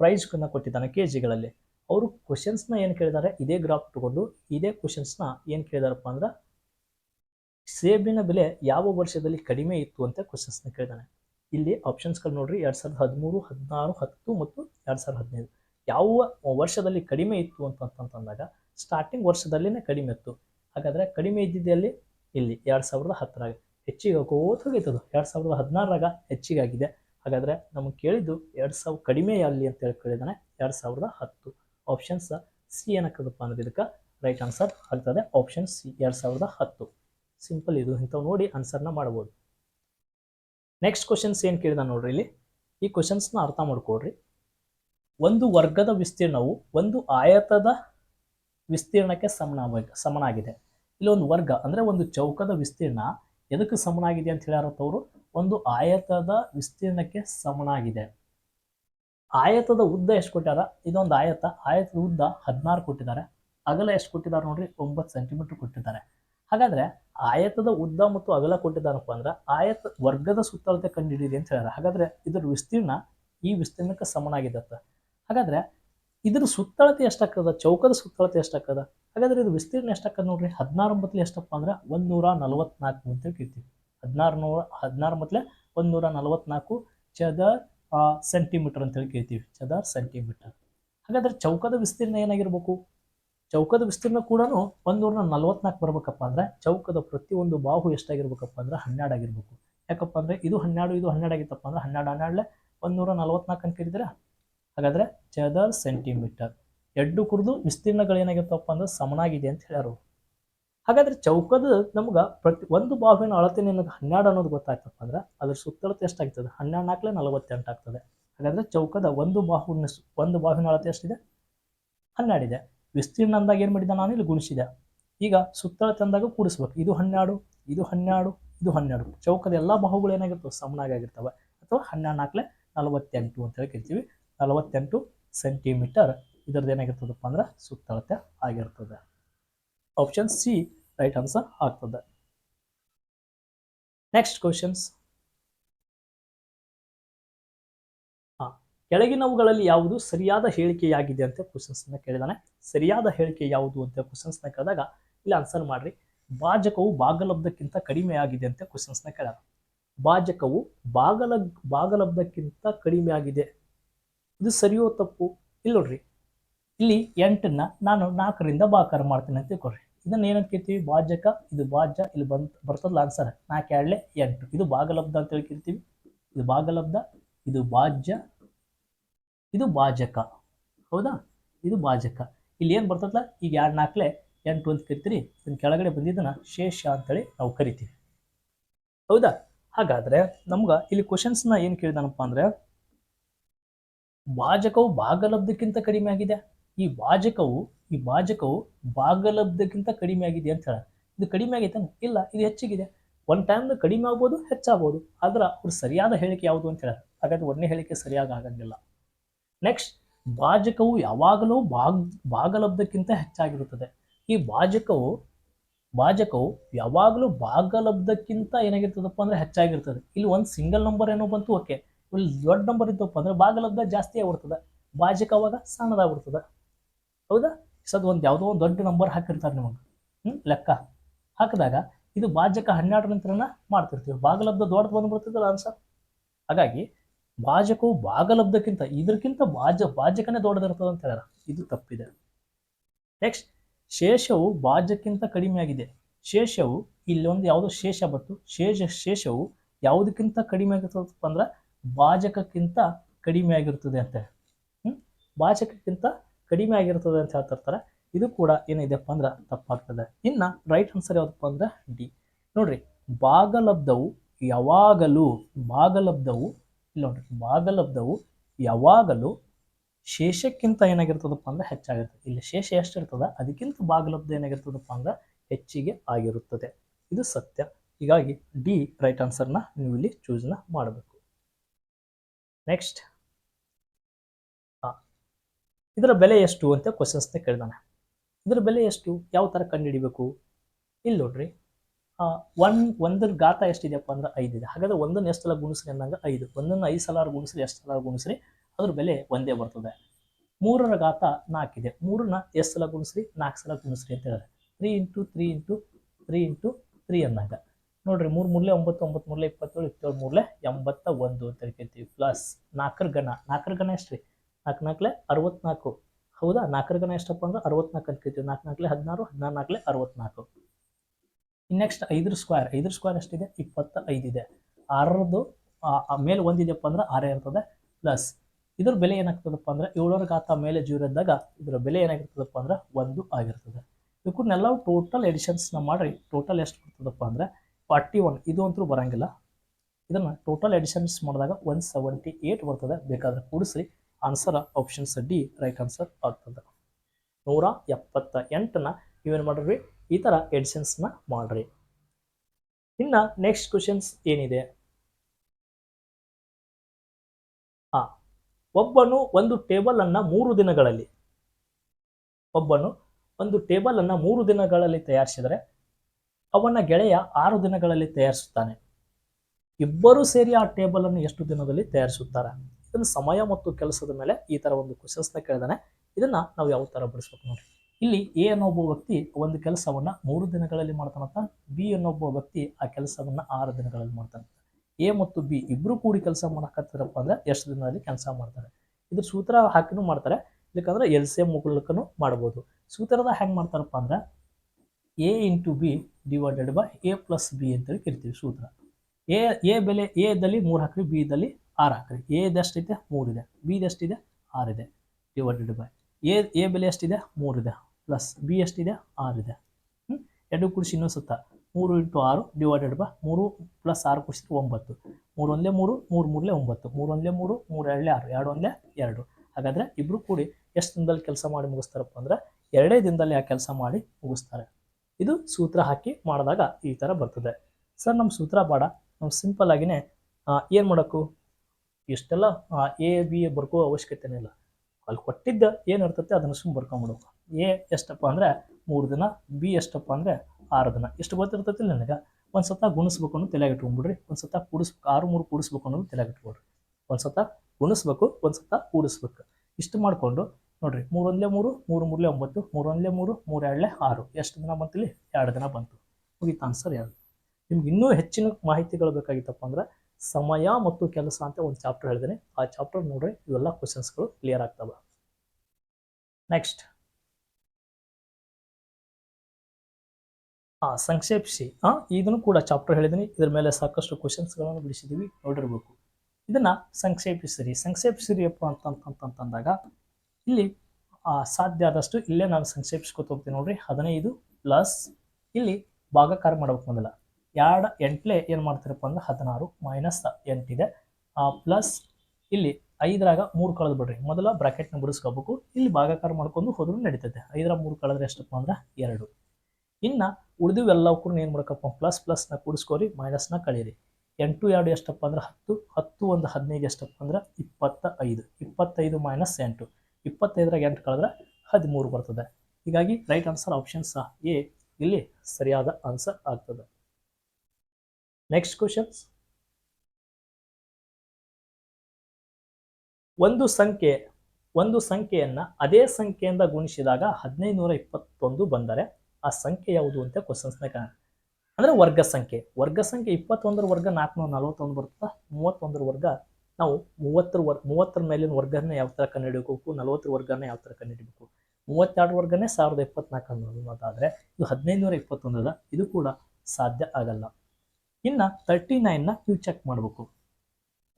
ಪ್ರೈಸ್ಗಳನ್ನ ಕೊಟ್ಟಿದ್ದಾನೆ ಕೆ ಜಿಗಳಲ್ಲಿ ಅವರು ಕ್ವಶನ್ಸ್ನ ಏನು ಕೇಳಿದ್ದಾರೆ? ಇದೇ ಗ್ರಾಫ್ ತಗೊಂಡು ಇದೇ ಕ್ವಶನ್ಸ್ನ ಏನು ಕೇಳಿದಾರಪ್ಪ ಅಂದ್ರೆ, ಸೇಬಿನ ಬೆಲೆ ಯಾವ ವರ್ಷದಲ್ಲಿ ಕಡಿಮೆ ಇತ್ತು ಅಂತ ಕ್ವಶನ್ಸ್ನ ಕೇಳಿದಾನೆ ಇಲ್ಲಿ ಆಪ್ಷನ್ಸ್ಗಳು ನೋಡ್ರಿ ಎರಡು ಸಾವಿರದ ಹದಿಮೂರು, ಹದಿನಾರು, ಹತ್ತು ಮತ್ತು ಎರಡು ಸಾವಿರದ ಹದಿನೈದು. ಯಾವ ವರ್ಷದಲ್ಲಿ ಕಡಿಮೆ ಇತ್ತು ಅಂತಂತಂದಾಗ ಸ್ಟಾರ್ಟಿಂಗ್ ವರ್ಷದಲ್ಲಿನೇ ಕಡಿಮೆ ಇತ್ತು. ಹಾಗಾದರೆ ಕಡಿಮೆ ಇದ್ದಿದ್ದಲ್ಲಿ ಇಲ್ಲಿ ಎರಡು ಸಾವಿರದ ಹತ್ತರಾಗ ಹೆಚ್ಚಿಗೆ ಹೋಗೋತ ಹೋಗೈತದು ಎರಡು ಸಾವಿರದ ಹದಿನಾರರಾಗ ಹೆಚ್ಚಿಗೆ ಆಗಿದೆ. ಹಾಗಾದರೆ ನಮಗೆ ಕೇಳಿದ್ದು ಎರಡು ಸಾವಿರ ಕಡಿಮೆ ಅಲ್ಲಿ ಅಂತ ಹೇಳಿ ಕೇಳಿದಾನೆ ಎರಡು ಸಾವಿರದ ಹತ್ತು. ಆಪ್ಷನ್ಸ್ ಸಿ ಏನಕ್ಕದಪ್ಪ ಅನ್ನೋದು ಇದಕ್ಕೆ ರೈಟ್ ಆನ್ಸರ್ ಆಗ್ತದೆ. ಆಪ್ಷನ್ ಸಿ ಎರಡು ಸಾವಿರದ ಹತ್ತು. ಸಿಂಪಲ್ ಇದು. ಇಂಥವು ನೋಡಿ ಆನ್ಸರ್ನ ಮಾಡ್ಬೋದು. ನೆಕ್ಸ್ಟ್ ಕ್ವಶನ್ಸ್ ಏನು ಕೇಳಿದ ನೋಡ್ರಿ ಇಲ್ಲಿ? ಈ ಕ್ವಶನ್ಸ್ನ ಅರ್ಥ ಮಾಡ್ಕೊಡ್ರಿ ಒಂದು ವರ್ಗದ ವಿಸ್ತೀರ್ಣವು ಒಂದು ಆಯತದ ವಿಸ್ತೀರ್ಣಕ್ಕೆ ಸಮನಾಗ, ಸಮನಾಗಿದೆ. ಇಲ್ಲಿ ಒಂದು ವರ್ಗ, ಅಂದರೆ ಒಂದು ಚೌಕದ ವಿಸ್ತೀರ್ಣ ಎದಕ್ಕೆ ಸಮನಾಗಿದೆ ಅಂತ ಹೇಳಾರತ್ತವರು ಒಂದು ಆಯತದ ವಿಸ್ತೀರ್ಣಕ್ಕೆ ಸಮನಾಗಿದೆ. ಆಯತದ ಉದ್ದ ಎಷ್ಟು ಕೊಟ್ಟಾರ ಇದೊಂದು ಆಯತ. ಆಯತದ ಉದ್ದ ಹದಿನಾರು ಕೊಟ್ಟಿದ್ದಾರೆ. ಅಗಲ ಎಷ್ಟು ಕೊಟ್ಟಿದ್ದಾರೆ ನೋಡ್ರಿ? ಒಂಬತ್ತು ಸೆಂಟಿಮೀಟರ್ ಕೊಟ್ಟಿದ್ದಾರೆ. ಹಾಗಾದ್ರೆ ಆಯತದ ಉದ್ದ ಮತ್ತು ಅಗಲ ಕೊಟ್ಟಿದ್ದಾನಪ್ಪ ಅಂದ್ರೆ ಆಯತ ವರ್ಗದ ಸುತ್ತಳತೆ ಕಂಡುಹಿಡಿಯಿರಿ ಅಂತ ಹೇಳ್ಯಾರ. ಹಾಗಾದ್ರೆ ಇದರ ವಿಸ್ತೀರ್ಣ ಈ ವಿಸ್ತೀರ್ಣಕ್ಕೆ ಸಮನಾಗಿದತ್ತ ಹಾಗಾದ್ರೆ ಇದ್ರ ಸುತ್ತಳತೆ ಎಷ್ಟಾಗ್ತದ ಚೌಕದ ಸುತ್ತಳತೆ ಎಷ್ಟಾಗ್ತದ ಹಾಗಾದ್ರೆ ಇದು ವಿಸ್ತೀರ್ಣ ಎಷ್ಟಾಗ್ತದೆ ನೋಡ್ರಿ? ಹದಿನಾರು ಒಂಬತ್ತಲೆ ಎಷ್ಟಪ್ಪ ಅಂದ್ರೆ ಒಂದೂರ ನಲವತ್ನಾಲ್ಕು ಅಂತ ಕೇಳ್ತೀವಿ ಹದಿನಾರು ನೂರ ಹದಿನಾರು ಮೊದಲೇ ಒಂದೂರ ನಲವತ್ನಾಲ್ಕು ಚದರ್ ಸೆಂಟಿಮೀಟರ್ ಅಂತೇಳಿ ಕೇಳ್ತೀವಿ. ಚದರ್ ಸೆಂಟಿಮೀಟರ್ ಹಾಗಾದ್ರೆ ಚೌಕದ ವಿಸ್ತೀರ್ಣ ಏನಾಗಿರ್ಬೇಕು? ಚೌಕದ ವಿಸ್ತೀರ್ಣ ಕೂಡ ಒಂದೂರ ನಲ್ವತ್ನಾಲ್ಕು ಬರ್ಬೇಕಪ್ಪ ಅಂದ್ರೆ ಚೌಕದ ಪ್ರತಿಯೊಂದು ಬಾಹು ಎಷ್ಟಾಗಿರ್ಬೇಕಪ್ಪ ಅಂದ್ರೆ ಹನ್ನೆರಡು ಆಗಿರ್ಬೇಕು. ಯಾಕಪ್ಪ ಅಂದ್ರೆ ಇದು ಹನ್ನೆರಡು ಇದು ಹನ್ನೆರಡು ಆಗಿತ್ತಪ್ಪ ಅಂದ್ರೆ ಹನ್ನೆರಡು ಹನ್ನೆರಡಲೆ ಒಂದೂರ ನಲ್ವತ್ನಾಲ್ಕು ಅಂತ ಕೇಳಿದ್ರೆ, ಹಾಗಾದ್ರೆ ಚದರ್ ಸೆಂಟಿಮೀಟರ್. ಎರಡು ಕುರಿದು ವಿಸ್ತೀರ್ಣಗಳು ಏನಾಗಿರ್ತವಪ್ಪ ಅಂದ್ರೆ ಸಮನಾಗಿದೆ ಅಂತ ಹೇಳ್ಯಾರು. ಹಾಗಾದ್ರೆ ಚೌಕದ ನಮ್ಗೆ ಪ್ರತಿ ಒಂದು ಬಾಹುವಿನ ಅಳತೆ ನಿನಗೆ ಹನ್ನೆರಡು ಅನ್ನೋದು ಗೊತ್ತಾಯ್ತಪ್ಪ ಅಂದ್ರೆ ಅದ್ರ ಸುತ್ತಳತೆ ಎಷ್ಟಾಗ್ತದೆ? ಹನ್ನೆರಡು ನಾಲ್ಕಲೆ ನಲವತ್ತೆಂಟು ಆಗ್ತದೆ. ಹಾಗಾದ್ರೆ ಚೌಕದ ಒಂದು ಬಾಹುವಿನ ಒಂದು ಬಾಹುವಿನ ಅಳತೆ ಎಷ್ಟಿದೆ? ಹನ್ನೆರಡಿದೆ ವಿಸ್ತೀರ್ಣ ಅಂದಾಗ ಏನು ಮಾಡಿದ ನಾನು ಇಲ್ಲಿ ಗುಣಿಸಿದೆ. ಈಗ ಸುತ್ತಳ ತಂದಾಗ ಕೂಡಿಸ್ಬೇಕು. ಇದು ಹನ್ನೆರಡು ಇದು ಹನ್ನೆರಡು ಇದು ಹನ್ನೆರಡು. ಚೌಕದ ಎಲ್ಲ ಬಾಹುಗಳು ಏನಾಗಿರ್ತವೆ? ಸಮನಾಗಿ ಆಗಿರ್ತವೆ. ಅಥವಾ ಹನ್ನೆರಡು ನಾಲ್ಕಲೆ ನಲವತ್ತೆಂಟು ಅಂತ ಹೇಳಿ ಕರಿತೀವಿ. ನಲವತ್ತೆಂಟು ಸೆಂಟಿಮೀಟರ್ ಇದರದ್ದು ಏನಾಗಿರ್ತದಪ್ಪ ಅಂದ್ರೆ ಸುತ್ತಳತೆ ಆಗಿರ್ತದೆ. ಆಪ್ಷನ್ ಸಿ ರೈಟ್ ಆನ್ಸರ್ ಆಗ್ತದೆ. ನೆಕ್ಸ್ಟ್ ಕ್ವಶನ್ಸ್ ಕೆಳಗಿನವುಗಳಲ್ಲಿ ಯಾವುದು ಸರಿಯಾದ ಹೇಳಿಕೆಯಾಗಿದೆ ಅಂತ ಕ್ವಶನ್ಸ್ನ ಕೇಳಿದಾನೆ. ಸರಿಯಾದ ಹೇಳಿಕೆ ಯಾವುದು ಅಂತ ಕ್ವಶನ್ಸ್ನ ಕೇಳಿದಾಗ, ಇಲ್ಲಿ ಆನ್ಸರ್ ಮಾಡ್ರಿ. ಭಾಜಕವು ಭಾಗಲಬ್ಧಕ್ಕಿಂತ ಕಡಿಮೆ ಆಗಿದೆ ಅಂತ ಕ್ವಶನ್ಸ್ನ ಕೇಳ್ಯಾರ ಭಾಜಕವು ಭಾಗಲ, ಭಾಗಲಬ್ಧಕ್ಕಿಂತ ಕಡಿಮೆ ಆಗಿದೆ. ಇದು ಸರಿಯೋ ತಪ್ಪು? ಇಲ್ಲ ನೋಡ್ರಿ. ಇಲ್ಲಿ ಎಂಟನ್ನ ನಾನು ನಾಲ್ಕರಿಂದ ಭಾಕಾರ ಮಾಡ್ತೇನೆ ಅಂತ ತಿಳ್ಕೊಳ್ರಿ. ಇದನ್ನ ಏನಂತ ಕೇಳ್ತೀವಿ? ಭಾಜಕ, ಇದು ಭಾಜ್ಯ ಇಲ್ಲಿ ಬಂದ್ ಬರ್ತದಲ್ಲ ಆನ್ಸರ್ ನಾಲ್ಕು ಎರಡಲೆ ಎಂಟು. ಇದು ಭಾಗಲಬ್ಧ ಅಂತ ಹೇಳಿ ಕೇಳ್ತೀವಿ. ಇದು ಭಾಗಲಬ್ಧ, ಇದು ಭಾಜ್ಯ ಇದು ಭಾಜಕ. ಹೌದಾ? ಇದು ಭಾಜಕ. ಇಲ್ಲಿ ಏನು ಬರ್ತದಲ್ಲ ಈಗ ಎರಡು ನಾಲ್ಕಲೆ ಎಂಟು ಅಂತ ಕರಿತೀರಿ ಇದನ್ನ ಕೆಳಗಡೆ ಬಂದಿದ್ದನ್ನು ಶೇಷ ಅಂತೇಳಿ ನಾವು ಕರಿತೀವಿ. ಹೌದಾ? ಹಾಗಾದ್ರೆ ನಮ್ಗೆ ಇಲ್ಲಿ ಕ್ವಶನ್ಸ್ನ ಏನು ಕೇಳಿದಾನಪ್ಪ ಅಂದರೆ, ಭಾಜಕವು ಭಾಗಲಬ್ಧಕ್ಕಿಂತ ಕಡಿಮೆ ಆಗಿದೆ. ಈ ಭಾಜಕವು ಈ ಭಾಜಕವು ಭಾಗಲಬ್ಧಕ್ಕಿಂತ ಕಡಿಮೆ ಆಗಿದೆ ಅಂತ ಹೇಳ. ಇದು ಕಡಿಮೆ ಆಗೈತೆ ಇಲ್ಲ, ಇದು ಹೆಚ್ಚಿಗಿದೆ. ಒನ್ ಟೈಮ್ ಕಡಿಮೆ ಆಗ್ಬೋದು, ಹೆಚ್ಚಾಗ್ಬೋದು. ಆದ್ರೆ ಅವ್ರ ಸರಿಯಾದ ಹೇಳಿಕೆ ಯಾವುದು ಅಂತ ಹೇಳ. ಹಾಗಾದ್ರೆ ಒಂದನೇ ಹೇಳಿಕೆ ಸರಿಯಾಗಿ ಆಗಂಗಿಲ್ಲ. ನೆಕ್ಸ್ಟ್ ಭಾಜಕವು ಯಾವಾಗಲೂ ಭಾಗ, ಭಾಗಲಬ್ಧಕ್ಕಿಂತ ಹೆಚ್ಚಾಗಿರುತ್ತದೆ. ಈ ಭಾಜಕವು ಭಾಜಕವು ಯಾವಾಗಲೂ ಭಾಗಲಬ್ಧಕ್ಕಿಂತ ಏನಾಗಿರ್ತದಪ್ಪ ಅಂದ್ರೆ ಹೆಚ್ಚಾಗಿರ್ತದೆ. ಇಲ್ಲಿ ಒಂದು ಸಿಂಗಲ್ ನಂಬರ್ ಏನೋ ಬಂತು ಓಕೆ ಇಲ್ಲಿ ದೊಡ್ಡ ನಂಬರ್ ಇದ್ದಪ್ಪ ಅಂದ್ರೆ ಭಾಗಲಬ್ಧ ಜಾಸ್ತಿ ಆಗ್ಬಿಡ್ತದೆ. ಭಾಜಕ ಅವಾಗ ಸಣ್ಣದಾಗ್ಬಿಡ್ತದೆ. ಹೌದಾ? ಸದ್ ಒಂದು ಯಾವುದೋ ಒಂದು ದೊಡ್ಡ ನಂಬರ್ ಹಾಕಿರ್ತಾರೆ ನಿಮಗೆ. ಹ್ಞೂ ಲೆಕ್ಕ. ಹಾಕಿದಾಗ ಇದು ಭಾಜಕ ಹನ್ನೆರಡರ ನಂತರನ ಮಾಡ್ತಿರ್ತೀವಿ. ಭಾಗಲಬ್ಧ ದೊಡ್ಡದು ಬಂದ್ಬಿಡ್ತದಲ್ಲ ಆನ್ಸರ್ ಹಾಗಾಗಿ ಭಾಜಕವು ಭಾಗಲಬ್ಧಕ್ಕಿಂತ ಇದಕ್ಕಿಂತ ಭಾಜ ಭಾಜಕನೇ ದೊಡ್ಡದಿರ್ತದೆ ಅಂತ ಹೇಳ್ಯಾರ. ಇದು ತಪ್ಪಿದೆ. ನೆಕ್ಸ್ಟ್ ಶೇಷವು ಭಾಜಕ್ಕಿಂತ ಕಡಿಮೆ ಆಗಿದೆ ಶೇಷವು ಇಲ್ಲೊಂದು ಯಾವುದೋ ಶೇಷ ಬಂತು. ಶೇಷ, ಶೇಷವು ಯಾವುದಕ್ಕಿಂತ ಕಡಿಮೆ ಆಗಿರ್ತದಪ್ಪ ಅಂದ್ರೆ ಭಾಜಕಕ್ಕಿಂತ ಕಡಿಮೆ ಆಗಿರ್ತದೆ ಅಂತ ಭಾಜಕಕ್ಕಿಂತ ಕಡಿಮೆ ಆಗಿರ್ತದೆ ಅಂತ ಹೇಳ್ತಿರ್ತಾರೆ ಇದು ಕೂಡ ಏನಿದೆಪ್ಪ ಅಂದ್ರೆ ತಪ್ಪಾಗ್ತದೆ. ಇನ್ನು ರೈಟ್ ಆನ್ಸರ್ ಯಾವುದಪ್ಪ ಅಂದ್ರೆ ಡಿ. ನೋಡ್ರಿ ಭಾಗಲಬ್ಧವು ಯಾವಾಗಲೂ ಭಾಗಲಬ್ಧವು ಇಲ್ಲ ನೋಡ್ರಿ ಭಾಗಲಬ್ಧವು ಯಾವಾಗಲೂ ಶೇಷಕ್ಕಿಂತ ಏನಾಗಿರ್ತದಪ್ಪ ಅಂದ್ರೆ ಹೆಚ್ಚಾಗಿರ್ತದೆ. ಇಲ್ಲಿ ಶೇಷ ಎಷ್ಟಿರ್ತದ? ಅದಕ್ಕಿಂತ ಭಾಗಲಬ್ಧ ಏನಾಗಿರ್ತದಪ್ಪ ಅಂದ್ರೆ ಹೆಚ್ಚಿಗೆ ಆಗಿರುತ್ತದೆ. ಇದು ಸತ್ಯ. ಹೀಗಾಗಿ ಡಿ ರೈಟ್ ಆನ್ಸರ್ನ ನೀವು ಇಲ್ಲಿ ಚೂಸ್ನ ಮಾಡಬೇಕು. ನೆಕ್ಸ್ಟ್ ಇದರ ಬೆಲೆ ಎಷ್ಟು ಅಂತ ಕ್ವಶನ್ಸ್ನ ಕೇಳಿದಾನೆ. ಇದರ ಬೆಲೆ ಎಷ್ಟು? ಯಾವ ಥರ ಕಂಡುಹಿಡಿಬೇಕು? ಇಲ್ಲಿ ನೋಡ್ರಿ. ಒನ್ ಒಂದರ ಗಾತ ಎಷ್ಟಿದೆಯಪ್ಪ ಅಂದ್ರೆ ಐದು ಇದೆ ಹಾಗಾದ್ರೆ ಒಂದನ್ನು ಎಷ್ಟು ಸಲ ಗುಣಿಸ್ರಿ ಅಂದಂಗೆ ಐದು. ಒಂದನ್ನು ಐದು ಸಲ ಗುಣಿಸ್ರಿ, ಎಷ್ಟು ಸಲ ಗುಣಿಸ್ರಿ, ಅದ್ರ ಬೆಲೆ ಒಂದೇ ಬರ್ತದೆ. ಮೂರರ ಘಾತ ನಾಲ್ಕಿದೆ ಮೂರನ್ನ ಎಷ್ಟು ಸಲ ಗುಣಿಸ್ರಿ, ನಾಲ್ಕು ಸಲ ಗುಣಿಸ್ರಿ ಅಂತ ಹೇಳಿದ್ರೆ three into three into three into three ಅಂದಾಗ. ನೋಡ್ರಿ, ಮೂರು ಮೂರಲೆ ಒಂಬತ್ತು ಒಂಬತ್ತು ಮೂರಲೆ ಇಪ್ಪತ್ತೇಳು ಇಪ್ಪತ್ತೇಳು ಮೂರಲೆ ಎಂಬತ್ತ ಒಂದು ಅಂತ ಹೇಳ್ಕೊತೀವಿ. ಪ್ಲಸ್ ನಾಲ್ಕರ ಗಣ ನಾಲ್ಕರ ಗಣ ಎಷ್ಟು ರೀ ನಾಲ್ಕು ನಾಲ್ಕಲೆ ಅರವತ್ನಾಲ್ಕು. ಹೌದಾ? ನಾಲ್ಕರ ಗಣ ಎಷ್ಟಪ್ಪ ಅಂದ್ರೆ ಅರವತ್ನಾಲ್ಕು ಅಂತ ಕೇಳ್ತೀವಿ ನಾಲ್ಕು ನಾಲ್ಕಲೆ ಹದಿನಾರು ಹದಿನಾರು ನಾಲ್ಕಲೆ ಅರವತ್ನಾಲ್ಕು. ನೆಕ್ಸ್ಟ್ ಐದರ ಸ್ಕ್ವೇರ್ ಐದರ ಸ್ಕ್ವೇರ್ ಎಷ್ಟಿದೆ? ಇಪ್ಪತ್ತ ಐದಿದೆ ಆರರದ್ದು ಮೇಲೆ ಒಂದಿದೆಯಪ್ಪ ಅಂದ್ರೆ ಆರೇ ಇರ್ತದೆ ಪ್ಲಸ್ ಇದ್ರ ಬೆಲೆ ಏನಾಗ್ತದಪ್ಪ ಅಂದ್ರೆ ಏಳರ ಘಾತ ಮೇಲೆ ಜೀರೋ ಇದ್ದಾಗ ಇದರ ಬೆಲೆ ಏನಾಗಿರ್ತದಪ್ಪ ಅಂದ್ರೆ ಒಂದು ಆಗಿರ್ತದೆ. ಇವಕ್ಕನ್ನೆಲ್ಲ ಟೋಟಲ್ ಎಡಿಷನ್ಸ್ನ ಮಾಡಿ ಟೋಟಲ್ ಎಷ್ಟು ಬರ್ತದಪ್ಪ ಅಂದ್ರೆ ಫಾರ್ಟಿ ಒನ್ ಇದು ಅಂತೂ ಬರಂಗಿಲ್ಲ. ಇದನ್ನ ಟೋಟಲ್ ಎಡಿಷನ್ಸ್ ಮಾಡಿದಾಗ ಒನ್ ಸೆವೆಂಟಿ ಏಟ್ ಬರ್ತದೆ. ಬೇಕಾದ್ರೆ ಕೂಡಿಸಿ answer options D right answer ಆಗ್ತದೆ. ನೂರ ಎಪ್ಪತ್ತ ಎಂಟನ್ನ ನೀವೇನು ಮಾಡ್ರಿ ಈ ಥರ ಎಡಿಷನ್ಸ್ನ ಮಾಡಿರಿ. ಇನ್ನು ನೆಕ್ಸ್ಟ್ ಕ್ವಶನ್ಸ್ ಏನಿದೆ? ಹಾ, ಒಬ್ಬನು ಒಂದು ಟೇಬಲ್ ಅನ್ನ ಮೂರು ದಿನಗಳಲ್ಲಿ, ಒಬ್ಬನು ಒಂದು ಟೇಬಲ್ ಅನ್ನ ಮೂರು ದಿನಗಳಲ್ಲಿ ತಯಾರಿಸಿದರೆ, ಅವನ ಗೆಳೆಯ ಆರು ದಿನಗಳಲ್ಲಿ ತಯಾರಿಸುತ್ತಾನೆ. ಇಬ್ಬರು ಸೇರಿ ಆ ಟೇಬಲನ್ನು ಎಷ್ಟು ದಿನದಲ್ಲಿ ತಯಾರಿಸುತ್ತಾರೆ? ಇದನ್ನು ಸಮಯ ಮತ್ತು ಕೆಲಸದ ಮೇಲೆ ಈ ಥರ ಒಂದು ಕ್ವಶನ್ಸ್ನ ಕೇಳಿದಾನೆ. ಇದನ್ನ ನಾವು ಯಾವ ತರ ಬಿಡಿಸ್ಬೇಕು ನೋಡಿ ಇಲ್ಲಿ ಎ ಒಬ್ಬ ವ್ಯಕ್ತಿ ಒಂದು ಕೆಲಸವನ್ನ ಮೂರು ದಿನಗಳಲ್ಲಿ ಮಾಡ್ತಾನಂತ ಬಿ ಒಬ್ಬ ವ್ಯಕ್ತಿ ಆ ಕೆಲಸವನ್ನ ಆರು ದಿನಗಳಲ್ಲಿ ಮಾಡ್ತಾನೆ. ಎ ಮತ್ತು ಬಿ ಇಬ್ರು ಕೂಡಿ ಕೆಲಸ ಮಾಡಕತ್ತಿರಪ್ಪ ಅಂದ್ರೆ ಎಷ್ಟು ದಿನದಲ್ಲಿ ಕೆಲಸ ಮಾಡ್ತಾರೆ. ಇದ್ರ ಸೂತ್ರ ಹಾಕಿನೂ ಮಾಡ್ತಾರೆ. ಇಲ್ಲಕಂದ್ರೆ ಎಲ್ ಸಿ ಎಂ ಮೂಲಕನೂ ಮಾಡ್ಬೋದು. ಸೂತ್ರದ ಹೆಂಗೆ ಮಾಡ್ತಾರಪ್ಪ ಅಂದ್ರೆ A into B divided by A plus B ಅಂತೇಳಿ ಕರಿತೀವಿ ಸೂತ್ರ. ಎ ಎ ಬೆಲೆ ಎ ದಲ್ಲಿ ಮೂರು ಹಾಕ್ರಿ ಬಿ ದಲ್ಲಿ ಆರು ಹಾಕ್ರಿ. ಎ ಎಷ್ಟೈತೆ ಮೂರಿದೆ ಬಿ ಎಷ್ಟಿದೆ? ಆರಿದೆ ಡಿವೈಡೆಡ್ ಬೈ ಎ ಎ ಬೆಲೆ ಎಷ್ಟಿದೆ? ಮೂರಿದೆ ಪ್ಲಸ್ ಬಿ ಎಷ್ಟಿದೆ? ಆರಿದೆ ಹ್ಞೂ ಎರಡು ಕುಡಿಸಿ ಇನ್ನೂ ಸುತ್ತ. ಮೂರು ಇಂಟು ಆರು ಡಿವೈಡೆಡ್ ಬೈ ಮೂರು ಪ್ಲಸ್ ಆರು ಕುಡಿಸಿದ್ರೆ ಒಂಬತ್ತು. ಮೂರು ಒಂದಲೇ ಮೂರು ಮೂರು ಮೂರಲೇ ಒಂಬತ್ತು. ಮೂರು ಒಂದಲೇ ಮೂರು ಮೂರು ಎರಡಲೇ ಆರು, ಎರಡು ಒಂದೇ ಎರಡು. ಹಾಗಾದರೆ ಇಬ್ಬರು ಕೂಡಿ ಎಷ್ಟು ದಿನದಲ್ಲಿ ಕೆಲಸ ಮಾಡಿ ಮುಗಿಸ್ತಾರಪ್ಪ ಅಂದ್ರೆ ಎರಡೇ ದಿನದಲ್ಲಿ ಆ ಕೆಲಸ ಮಾಡಿ ಮುಗಿಸ್ತಾರೆ. ಇದು ಸೂತ್ರ ಹಾಕಿ ಮಾಡಿದಾಗ ಈ ಥರ ಬರ್ತದೆ. ಸರ್ ನಮ್ಮ ಸೂತ್ರ ಬೇಡ ನಾವು ಸಿಂಪಲ್ ಆಗಿನೇ ಏನು ಮಾಡೋಕ್ಕೂ? ಇಷ್ಟೆಲ್ಲ ಎ ಬಿ ಎ ಬರ್ಕೋ ಅವಶ್ಯಕತೆನೇ ಇಲ್ಲ. ಅಲ್ಲಿ ಕೊಟ್ಟಿದ್ದ ಏನು ಇರ್ತೈತೆ ಅದನ್ನು ಸುಮ್ಮ ಬರ್ಕೊಂಬಿಡ್ಬೇಕು ಎ ಎಷ್ಟಪ್ಪ ಅಂದರೆ ಮೂರು ದಿನ, ಬಿ ಎಷ್ಟಪ್ಪ ಅಂದರೆ ಆರು ದಿನ. ಇಷ್ಟು ಗೊತ್ತಿರ್ತೈತಿಲ್ಲ ನನಗೆ? ಒಂದು ಸತ ಗುಣಿಸ್ಬೇಕು ಅನ್ನೋ ತಲೆಗೆ ಇಟ್ಕೊಂಡ್ಬಿಡ್ರಿ ಒಂದು ಸತ ಕೂಡಿಸ್ಬೇಕು, ಆರು ಮೂರು ಕೂಡಿಸ್ಬೇಕು ಅನ್ನೋದು ತಲೆಯಾಗ ಇಟ್ಕೊಡ್ರಿ ಒಂದು ಸತ ಗುಣಿಸ್ಬೇಕು, ಒಂದು ಸತ ಕೂಡಿಸ್ಬೇಕು. ಇಷ್ಟು ಮಾಡಿಕೊಂಡು ನೋಡ್ರಿ, ಮೂರು ಒಂದಲೇ ಮೂರು ಮೂರು ಮೂರಲೆ ಒಂಬತ್ತು, ಮೂರು ಒಂದಲೇ ಮೂರು ಮೂರು ಎರಡಲೇ ಆರು. ಎಷ್ಟು ದಿನ ಬಂತಿಲ್ಲಿ ಎರಡು ದಿನ ಬಂತು. ಮುಗೀತು ಆನ್ಸರ್ ಎರಡು ನಿಮ್ಗೆ ಇನ್ನೂ ಹೆಚ್ಚಿನ ಮಾಹಿತಿಗಳು ಬೇಕಾಗಿತ್ತಪ್ಪ ಅಂದ್ರೆ ಸಮಯ ಮತ್ತು ಕೆಲಸ ಅಂತ ಒಂದು ಚಾಪ್ಟರ್ ಹೇಳಿದ್ದೀನಿ ಆ ಚಾಪ್ಟರ್ ನೋಡ್ರಿ ಇವೆಲ್ಲ ಕ್ವಶನ್ಸ್ಗಳು ಕ್ಲಿಯರ್ ಆಗ್ತವೆ. ನೆಕ್ಸ್ಟ್ ಹಾಂ ಸಂಕ್ಷೇಪಿಸಿ. ಆ ಇದನ್ನು ಕೂಡ ಚಾಪ್ಟರ್ ಹೇಳಿದ್ದೀನಿ ಇದ್ರ ಮೇಲೆ ಸಾಕಷ್ಟು ಕ್ವಶನ್ಸ್ಗಳನ್ನು ಬಿಡಿಸಿದ್ದೀವಿ ನೋಡಿರ್ಬೇಕು. ಇದನ್ನ ಸಂಕ್ಷೇಪಿಸಿರಿ. ಸಂಕ್ಷೇಪಿಸಿರಿ ಅಪ್ಪ ಅಂತಂತಂದಾಗ ಇಲ್ಲಿ ಆ, ಸಾಧ್ಯ ಆದಷ್ಟು ಇಲ್ಲೇ ನಾನು ಸಂಕ್ಷೇಪಿಸ್ಕೊತ ಹೋಗ್ತೀನಿ ನೋಡ್ರಿ. ಹದಿನೈದು ಪ್ಲಸ್ ಇಲ್ಲಿ ಭಾಗಾಕಾರ ಮಾಡ್ಬೇಕು ಮೊದಲ. ಎರಡು ಎಂಟ್ಲೆ ಏನು ಮಾಡ್ತೀರಪ್ಪ ಅಂದ್ರೆ ಹದಿನಾರು ಮೈನಸ್ ಎಂಟಿದೆ ಪ್ಲಸ್ ಇಲ್ಲಿ ಐದರಾಗ ಮೂರು ಕಳೆದು ಬಿಡ್ರಿ. ಮೊದಲ ಬ್ರಾಕೆಟ್ನ ಬಿಡಿಸ್ಕೋಬೇಕು ಇಲ್ಲಿ ಭಾಗಾಕಾರ ಮಾಡ್ಕೊಂಡು ಹೋದ್ರೂ ನಡೀತೈತೆ. ಐದರ ಮೂರು ಕಳೆದ್ರೆ ಎಷ್ಟಪ್ಪ ಅಂದ್ರೆ ಎರಡು. ಇನ್ನು ಉಳಿದಿವೆಲ್ಲವಕ್ಕೂ ಏನು ಮಾಡ್ಕಪ್ಪ ಪ್ಲಸ್ ಪ್ಲಸ್ನ ಕೂಡಿಸ್ಕೋರಿ ಮೈನಸ್ನ ಕಳೀರಿ. ಎಂಟು ಎರಡು ಎಷ್ಟಪ್ಪ ಅಂದ್ರೆ ಹತ್ತು. ಹತ್ತು ಒಂದು ಹದಿನೈದು ಎಷ್ಟಪ್ಪ ಅಂದ್ರೆ ಇಪ್ಪತ್ತ ಐದು ಇಪ್ಪತ್ತೈದು ಮೈನಸ್ ಎಂಟು. ಇಪ್ಪತ್ತೈದರಾಗ ಎಂಟು ಕಳೆದ್ರೆ ಹದಿಮೂರು ಬರ್ತದೆ. ಹೀಗಾಗಿ ರೈಟ್ ಆನ್ಸರ್ ಆಪ್ಷನ್ ಸಹ ಎ ಇಲ್ಲಿ ಸರಿಯಾದ ಆನ್ಸರ್ ಆಗ್ತದೆ. ನೆಕ್ಸ್ಟ್ ಕ್ವಶನ್ಸ್ ಒಂದು ಸಂಖ್ಯೆ, ಒಂದು ಸಂಖ್ಯೆಯನ್ನು ಅದೇ ಸಂಖ್ಯೆಯಿಂದ ಗುಣಿಸಿದಾಗ ಹದಿನೈದು ಇಪ್ಪತ್ತೊಂದು ಬಂದರೆ ಆ ಸಂಖ್ಯೆ ಯಾವುದು ಅಂತ ಕ್ವಶನ್ಸ್ನ ಕಾಣ ಅಂದರೆ ವರ್ಗ ಸಂಖ್ಯೆ ವರ್ಗ ಸಂಖ್ಯೆ ಇಪ್ಪತ್ತೊಂದರ ವರ್ಗ ನಾಲ್ಕುನೂರ ನಲವತ್ತೊಂದು ಬರ್ತದೆ, ಮೂವತ್ತೊಂದರ ವರ್ಗ ನಾವು ಮೂವತ್ತರ ವರ್, ಮೂವತ್ತರ ಮೇಲಿನ ವರ್ಗನೇ ಯಾವ ಥರ ಕಂಡುಹಿಡಬೇಕು, ನಲವತ್ತರ ವರ್ಗನೇ ಯಾವ ಥರ ಕಂಡುಹಿಡಬೇಕು, ಮೂವತ್ತೆರಡು ವರ್ಗನೇ ಸಾವಿರದ ಇಪ್ಪತ್ನಾಲ್ಕು ಅನ್ನೋದಾದರೆ ಇದು ಹದಿನೈದು ನೂರ ಇಪ್ಪತ್ತೊಂದು ಅದ ಇದು ಕೂಡ ಸಾಧ್ಯ ಆಗಲ್ಲ. ಇನ್ನು ತರ್ಟಿ ನೈನ್ನ ನೀವು ಚೆಕ್ ಮಾಡಬೇಕು.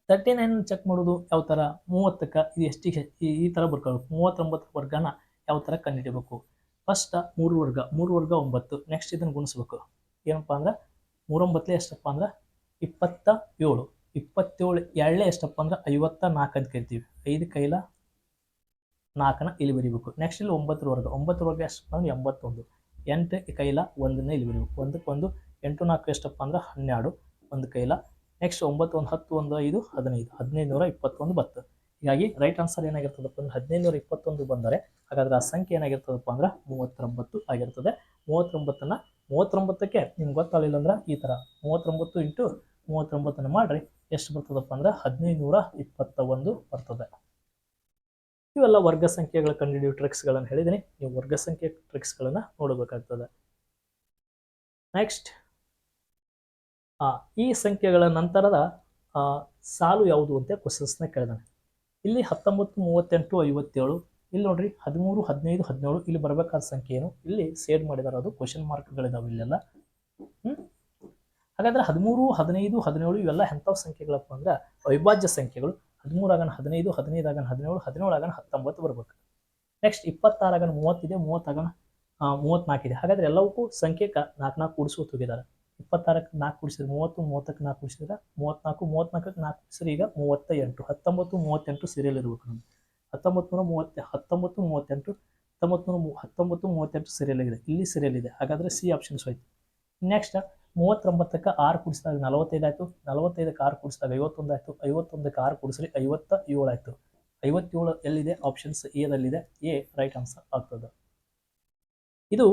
ತರ್ಟಿ ನೈನ್ ಚೆಕ್ ಮಾಡೋದು ಯಾವ ಥರ ಮೂವತ್ತಕ್ಕೆ ಇದು ಎಷ್ಟಿಗೆ ಈ- ಥರ ಬರ್ಕೊಳ್ಬೇಕು ಮೂವತ್ತೊಂಬತ್ತು ವರ್ಗನ ಯಾವ ಥರ ಕಂಡುಹಿಡಬೇಕು? ಫಸ್ಟ್ ಮೂರು ವರ್ಗ ಮೂರು ವರ್ಗ ಒಂಬತ್ತು. ನೆಕ್ಸ್ಟ್ ಇದನ್ನು ಗುಣಿಸ್ಬೇಕು. ಏನಪ್ಪ ಅಂದ್ರೆ ಮೂರೊಂಬತ್ತಲೇ ಎಷ್ಟಪ್ಪ ಅಂದ್ರೆ ಇಪ್ಪತ್ತ ಏಳು. ಇಪ್ಪತ್ತೇಳು ಎರಡೇ ಎಷ್ಟಪ್ಪ ಅಂದ್ರೆ ಐವತ್ತ ನಾಲ್ಕು ಅಂತ ಕರಿತೀವಿ. ಐದು ಕೈಲ ನಾಲ್ಕನ ಇಲ್ಲಿ ಬರಿಬೇಕು. ನೆಕ್ಸ್ಟ್ ಇಲ್ಲಿ ಒಂಬತ್ತರ ವರ್ಗ. ಒಂಬತ್ತು ವರ್ಗ ಎಷ್ಟಪ್ಪ ಅಂದ್ರೆ ಎಂಬತ್ತೊಂದು. ಎಂಟು ಕೈಲ ಒಂದನ್ನ ಇಲ್ಲಿ ಬರಿಬೇಕು. ಒಂದಕ್ಕೆ ಒಂದು ಎಂಟು ನಾಲ್ಕು ಎಷ್ಟಪ್ಪ ಅಂದ್ರೆ ಹನ್ನೆರಡು ಒಂದು ಕೈಲ. ನೆಕ್ಸ್ಟ್ ಒಂಬತ್ತು, ಒಂದು ಹತ್ತು, ಒಂದು ಐದು, ಹದಿನೈದು. ಹದಿನೈದು ನೂರ ಇಪ್ಪತ್ತೊಂದು ಬತ್ತು. ಹೀಗಾಗಿ ರೈಟ್ ಆನ್ಸರ್ ಏನಾಗಿರ್ತದಪ್ಪ ಅಂದ್ರೆ ಹದಿನೈದು ನೂರ ಇಪ್ಪತ್ತೊಂದು ಬಂದರೆ ಹಾಗಾದ್ರೆ ಆ ಸಂಖ್ಯೆ ಏನಾಗಿರ್ತದಪ್ಪ ಅಂದ್ರೆ ಮೂವತ್ತೊಂಬತ್ತು ಆಗಿರ್ತದೆ. ಮೂವತ್ತೊಂಬತ್ತನ್ನ ಮೂವತ್ತೊಂಬತ್ತಕ್ಕೆ ನಿಮ್ಗೆ ಗೊತ್ತಾಗಲಿಲ್ಲ ಅಂದ್ರೆ ಈ ತರ ಮೂವತ್ತೊಂಬತ್ತು ಇಂಟು ಮೂವತ್ತೊಂಬತ್ತನ್ನು ಮಾಡ್ರಿ. ಎಷ್ಟು ಬರ್ತದಪ್ಪ ಅಂದ್ರೆ ಹದಿನೈದು ನೂರ ಇಪ್ಪತ್ತ ಒಂದು ಬರ್ತದೆ. ಇವೆಲ್ಲ ವರ್ಗ ಸಂಖ್ಯೆಗಳ ಕಂಡುಹಿಡಿಯುವ ಟ್ರಿಕ್ಸ್ಗಳನ್ನು ಹೇಳಿದ್ದೀನಿ ನೀವು ವರ್ಗ ಸಂಖ್ಯೆ ಟ್ರಿಕ್ಸ್ಗಳನ್ನು ನೋಡಬೇಕಾಗ್ತದೆ. ನೆಕ್ಸ್ಟ್ ಈ ಸಂಖ್ಯೆಗಳ ನಂತರದ ಸಾಲು ಯಾವುದು ಅಂತ ಕ್ವಶನ್ಸ್ನ ಕೇಳಿದಾನೆ. ಇಲ್ಲಿ ಹತ್ತೊಂಬತ್ತು, ಮೂವತ್ತೆಂಟು, ಐವತ್ತೇಳು, ಇಲ್ಲಿ ನೋಡ್ರಿ ಹದಿಮೂರು, ಹದಿನೈದು, ಹದಿನೇಳು, ಇಲ್ಲಿ ಬರಬೇಕಾದ ಸಂಖ್ಯೆ ಏನು? ಇಲ್ಲಿ ಸೇಡ್ ಮಾಡಿದಾರೆ ಅದು ಕ್ವಶನ್ ಮಾರ್ಕ್ಗಳಿದಾವೆ ಇಲ್ಲೆಲ್ಲ. ಹಾಗಾದ್ರೆ ಹದಿಮೂರು, ಹದಿನೈದು, ಹದಿನೇಳು ಇವೆಲ್ಲ ಎಂಥವು ಸಂಖ್ಯೆಗಳಪ್ಪ ಅಂದ್ರೆ ಅವಿಭಾಜ್ಯ ಸಂಖ್ಯೆಗಳು. ಹದಿಮೂರಾಗನ ಹದಿನೈದು, ಹದಿನೈದಾಗನ ಹದಿನೇಳು, ಹದಿನೇಳಾಗನ ಹತ್ತೊಂಬತ್ತು ಬರಬೇಕು. ನೆಕ್ಸ್ಟ್ ಇಪ್ಪತ್ತಾರಾಗನ ಮೂವತ್ತಿದೆ, ಮೂವತ್ತಾಗನ ಮೂವತ್ನಾಲ್ಕಿದೆ. ಹಾಗಾದ್ರೆ ಎಲ್ಲವಕ್ಕೂ ಸಂಖ್ಯೆ ನಾಲ್ಕು ನಾಲ್ಕು ಕೂಡಿಸುವ ಹೋಗಿದ್ದಾರೆ ಇಪ್ಪತ್ತಾರಕ್ಕೆ ನಾಲ್ಕು ಕೂಡಿಸಿದ್ರೆ ಮೂವತ್ತು, ಮೂವತ್ತಕ್ಕೆ ನಾಲ್ಕು ಕುಡಿಸಿದ್ರೆ ಮೂವತ್ನಾಲ್ಕು, ಮೂವತ್ನಾಲ್ಕಕ್ಕೆ ನಾಲ್ಕು ಕೂಡಿಸಿದ್ರೆ ಈಗ ಮೂವತ್ತ ಎಂಟು ಹತ್ತೊಂಬತ್ತು, ಮೂವತ್ತೆಂಟು ಸೀರಿಯಲ್ ಇರಬೇಕು ನಮ್ಗೆ ಹತ್ತೊಂಬತ್ತು ನೂರ ಮೂವತ್ತ, ಹತ್ತೊಂಬತ್ತು, ಮೂವತ್ತೆಂಟು, ಹತ್ತೊಂಬತ್ತು ನೂರ ಹತ್ತೊಂಬತ್ತು, ಮೂವತ್ತೆಂಟು ಸೀರಿಯಲ್ ಇದೆ. ಇಲ್ಲಿ ಸೀರಿಯಲ್ ಇದೆ. ಹಾಗಾದರೆ ಸಿ ಆಪ್ಷನ್ಸ್ ಹೋಯ್ತು ನೆಕ್ಸ್ಟ್ ಮೂವತ್ತೊಂಬತ್ತಕ್ಕೆ ಆರು ಕುಡಿಸಿದಾಗ ನಲವತ್ತೈದು ಆಯಿತು. ನಲವತ್ತೈದಕ್ಕೆ ಆರು ಕುಡಿಸಿದಾಗ ಐವತ್ತೊಂದು ಆಯಿತು. ಐವತ್ತೊಂದಕ್ಕೆ ಆರು ಕುಡಿಸ್ರಿ ಐವತ್ತ ಏಳು ಆಯಿತು. ಐವತ್ತೇಳು ಎಲ್ಲಿದೆ? ಆಪ್ಷನ್ಸ್ ಎದಲ್ಲಿದೆ ಎ ರೈಟ್ ಆನ್ಸರ್ ಆಗ್ತದೆ. ಇದು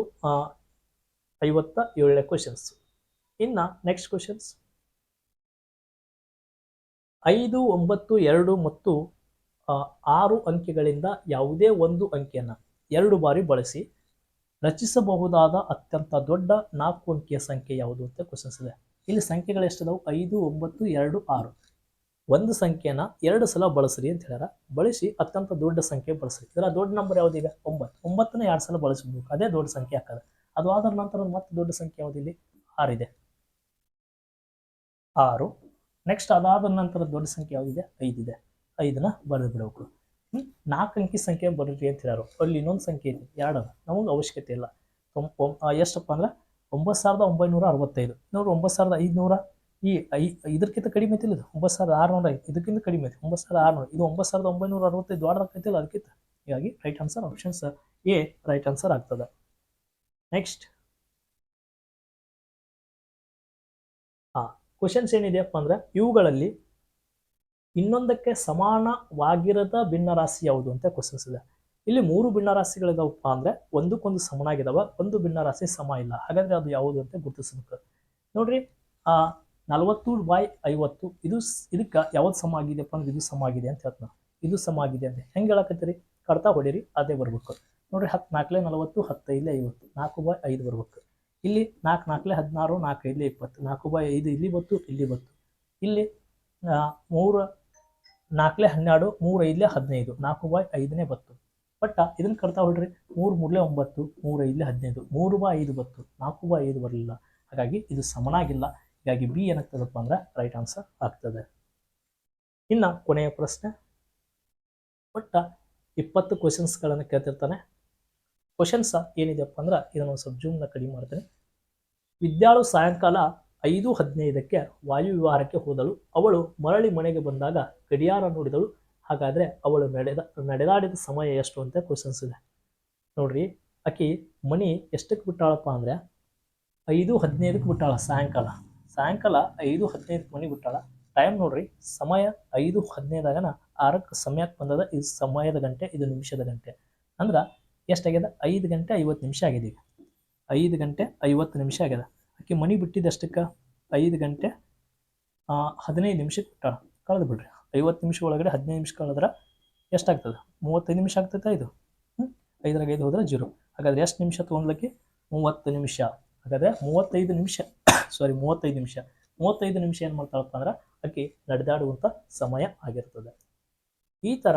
ಐವತ್ತ ಏಳನೇ ಕ್ವಶನ್ಸ್ ಇನ್ನು ನೆಕ್ಸ್ಟ್ ಕ್ವಶನ್ಸ್ ಐದು, ಒಂಬತ್ತು, ಎರಡು ಮತ್ತು ಆರು ಅಂಕೆಗಳಿಂದ ಯಾವುದೇ ಒಂದು ಅಂಕಿಯನ್ನು ಎರಡು ಬಾರಿ ಬಳಸಿ ರಚಿಸಬಹುದಾದ ಅತ್ಯಂತ ದೊಡ್ಡ ನಾಲ್ಕು ಅಂಕಿಯ ಸಂಖ್ಯೆ ಯಾವುದು ಅಂತ ಕ್ವಶನ್ಸ್ ಇದೆ. ಇಲ್ಲಿ ಸಂಖ್ಯೆಗಳು ಎಷ್ಟಿದಾವು? ಐದು, ಒಂಬತ್ತು, ಎರಡು, ಆರು. ಒಂದು ಸಂಖ್ಯೆನ ಎರಡು ಸಲ ಬಳಸ್ರಿ ಅಂತ ಹೇಳ್ಯಾರ. ಬಳಸಿ ಅತ್ಯಂತ ದೊಡ್ಡ ಸಂಖ್ಯೆ ಬಳಸ್ರಿ. ಇದರ ದೊಡ್ಡ ನಂಬರ್ ಯಾವುದೀಗ ಒಂಬತ್ತು. ಒಂಬತ್ತನ್ನ ಎರಡು ಸಲ ಬಳಸಬೇಕು. ಅದೇ ದೊಡ್ಡ ಸಂಖ್ಯೆ ಆಗ್ತದೆ. ಅದು ಆದ ನಂತರ ಮತ್ತೆ ದೊಡ್ಡ ಸಂಖ್ಯೆ ಯಾವುದಿಲ್ಲಿ ಆರಿದೆ ಆರು. ನೆಕ್ಸ್ಟ್ ಅದಾದ ನಂತರ ದೊಡ್ಡ ಸಂಖ್ಯೆ ಯಾವುದಿದೆ? ಐದಿದೆ. ಐದನ್ನ ಬರೆದು ಬಿಡಬೇಕು ನಾಲ್ಕು ಅಂಕಿ ಸಂಖ್ಯೆ ಬರ್ರಿ ಅಂತ ಹೇಳೋರು ಅಲ್ಲಿ ಇನ್ನೊಂದು ಸಂಖ್ಯೆ ಇದೆ ಎರಡು ಅದ ನಮಗೆ ಅವಶ್ಯಕತೆ ಇಲ್ಲ. ಎಷ್ಟಪ್ಪ ಅಂದ್ರೆ ಒಂಬತ್ತು ಸಾವಿರದ ಒಂಬೈನೂರ ಅರವತ್ತೈದು. ನೋಡ್ರಿ ಒಂಬತ್ತು ಸಾವಿರದ ಐದುನೂರ ಈ ಐ ಇದಕ್ಕಿಂತ ಕಡಿಮೆ ಐತಿಲ್ಲ ಇದು ಒಂಬತ್ತು ಸಾವಿರದ ಆರುನೂರ ಐದು ಇದಕ್ಕಿಂತ ಕಡಿಮೆ ಐತಿ. ಒಂಬತ್ತು ಸಾವಿರದ ಆರುನೂರ. ಇದು ಒಂಬತ್ತು ಸಾವಿರದ ಒಂಬೈನೂರ ಅರವತ್ತೈದು ದೊಡ್ಡದಾಗೈತಿಲ್ಲ ಅದಕ್ಕಿಂತ? ಹೀಗಾಗಿ right answer options A right answer ಆಗ್ತದೆ. ನೆಕ್ಸ್ಟ್ ಕ್ವಶನ್ಸ್ ಏನಿದೆಯಪ್ಪ ಅಂದ್ರೆ, ಇವುಗಳಲ್ಲಿ ಇನ್ನೊಂದಕ್ಕೆ ಸಮಾನವಾಗಿರದ ಭಿನ್ನರಾಶಿ ಯಾವುದು ಅಂತ ಕ್ವಶನ್ಸ್ ಇದೆ. ಇಲ್ಲಿ ಮೂರು ಭಿನ್ನರಾಶಿಗಳಿದಾವಪ್ಪ ಅಂದ್ರೆ, ಒಂದಕ್ಕೊಂದು ಸಮನಾಗಿದಾವ, ಒಂದು ಭಿನ್ನರಾಶಿ ಸಮ ಇಲ್ಲ. ಹಾಗಾದ್ರೆ ಅದು ಯಾವುದು ಅಂತ ಗುರುತಿಸಬೇಕು. ನೋಡ್ರಿ, ಆ ನಲವತ್ತು ಬೈ ಐವತ್ತು, ಇದು ಇದಕ್ಕೆ ಯಾವ್ದು ಸಮ ಆಗಿದೆಯಪ್ಪ ಅಂದ್ರೆ, ಇದು ಸಮ ಆಗಿದೆ ಅಂತ ಹೇಳ್ತಾನೆ. ಇದು ಸಮ ಆಗಿದೆ ಅಂತ. ಹೆಂಗೆ ಹೇಳಕತ್ತೀರಿ? ಕಡ್ತಾ ಹೊಡೀರಿ, ಅದೇ ಬರ್ಬೇಕು. ನೋಡ್ರಿ ಹತ್ತು ನಾಲ್ಕಲೇ ನಲವತ್ತು ಹತ್ತೈದಲೇ ಐವತ್ತು, ನಾಲ್ಕು ಬಾಯ್ ಐದು ಬರ್ಬೇಕು. ಇಲ್ಲಿ ನಾಲ್ಕು ನಾಲ್ಕಲೆ ಹದಿನಾರು, ನಾಲ್ಕು ಇಲ್ಲಿ ಇಪ್ಪತ್ತು, ನಾಲ್ಕು ಬೈ ಐದು ಇಲ್ಲಿ ಬತ್ತು ಇಲ್ಲಿ ಬತ್ತು ಇಲ್ಲಿ ಮೂರು ನಾಲ್ಕಲೆ ಹನ್ನೆರಡು, ಮೂರು ಐದಲೆ ಹದಿನೈದು, ನಾಲ್ಕು ಬೈ ಐದನೇ ಬತ್ತು ಬಟ್ ಇದನ್ನು ಕಡ್ತಾ ಹೊಡ್ರಿ ಮೂರು ಮೂರಲೆ ಒಂಬತ್ತು, ಮೂರು ಐದಲೆ ಹದಿನೈದು, ಮೂರು ಬೈ ಐದು ಬತ್ತು ನಾಲ್ಕು ಬೈ ಐದು ಬರಲಿಲ್ಲ. ಹಾಗಾಗಿ ಇದು ಸಮನಾಗಿಲ್ಲ. ಹೀಗಾಗಿ ಬಿ ಏನಾಗ್ತದಪ್ಪ ಅಂದ್ರೆ ರೈಟ್ ಆನ್ಸರ್ ಆಗ್ತದೆ. ಇನ್ನು ಕೊನೆಯ ಪ್ರಶ್ನೆ. ಒಟ್ಟ ಇಪ್ಪತ್ತು ಕ್ವಶನ್ಸ್ಗಳನ್ನು ಕೇಳ್ತಿರ್ತಾನೆ. ಕ್ವಶನ್ಸ್ ಏನಿದೆಯಪ್ಪ ಅಂದ್ರೆ ಇದನ್ನು ಸ್ವಲ್ಪ ಜೂಮ್ನ ಕಡಿಮೆ ಮಾಡ್ತೇನೆ. ವಿದ್ಯಾಳು ಸಾಯಂಕಾಲ ಐದು ಹದಿನೈದಕ್ಕೆ ವಾಯುವಿಹಾರಕ್ಕೆ ಹೋದಳು. ಅವಳು ಮರಳಿ ಮನೆಗೆ ಬಂದಾಗ ಗಡಿಯಾರ ನೋಡಿದಳು. ಹಾಗಾದ್ರೆ ಅವಳು ನಡೆದ, ನಡೆದಾಡಿದ ಸಮಯ ಎಷ್ಟು ಅಂತ ಕ್ವಶನ್ಸ್ ಇದೆ. ನೋಡ್ರಿ ಆಕಿ ಮಣಿ ಎಷ್ಟಕ್ಕೆ ಬಿಟ್ಟಾಳಪ್ಪ ಅಂದ್ರೆ ಐದು ಹದಿನೈದಕ್ಕೆ ಬಿಟ್ಟಾಳ ಸಾಯಂಕಾಲ. ಸಾಯಂಕಾಲ ಐದು ಹದಿನೈದಕ್ಕೆ ಮನೆ ಬಿಟ್ಟಾಳ. ಟೈಮ್ ನೋಡ್ರಿ, ಸಮಯ ಐದು ಹದಿನೈದಾಗನ ಆರಕ್ಕೆ ಸಮಯಕ್ಕೆ ಬಂದದ, ಇದು ಸಮಯದ ಗಂಟೆ, ಇದು ನಿಮಿಷದ ಗಂಟೆ. ಅಂದ್ರೆ ಎಷ್ಟಾಗ್ಯದ? ಐದು ಗಂಟೆ ಐವತ್ತು ನಿಮಿಷ ಆಗಿದೆ ಈಗ. ಐದು ಗಂಟೆ ಐವತ್ತು ನಿಮಿಷ ಆಗ್ಯದ. ಆಕೆ ಮನೆ ಬಿಟ್ಟಿದ್ದು ಅಷ್ಟಕ್ಕೆ ಐದು ಗಂಟೆ ಹದಿನೈದು ನಿಮಿಷಕ್ಕೆ ಕಳೆದು ಬಿಡ್ರಿ. ಐವತ್ತು ನಿಮಿಷ ಒಳಗಡೆ ಹದಿನೈದು ನಿಮಿಷ ಕಳೆದ್ರೆ ಎಷ್ಟಾಗ್ತದೆ? ಮೂವತ್ತೈದು ನಿಮಿಷ ಆಗ್ತೈತೆ ಇದು? ಹ್ಞೂ ಐದರಾಗ ಐದು ಹೋದ್ರೆ ಜೀರೋ. ಹಾಗಾದ್ರೆ ಎಷ್ಟು ನಿಮಿಷ ತೊಗೊಂಡ್ಲಕ್ಕೆ? ಮೂವತ್ತು ನಿಮಿಷ. ಹಾಗಾದ್ರೆ ಮೂವತ್ತೈದು ನಿಮಿಷ. ಸಾರಿ ಮೂವತ್ತೈದು ನಿಮಿಷ. ಮೂವತ್ತೈದು ನಿಮಿಷ ಏನು ಮಾಡ್ತಾಳಪ್ಪ ಅಂದ್ರೆ ಅಕ್ಕಿ ನಡೆದಾಡುವಂಥ ಸಮಯ ಆಗಿರ್ತದೆ. ಈ ಥರ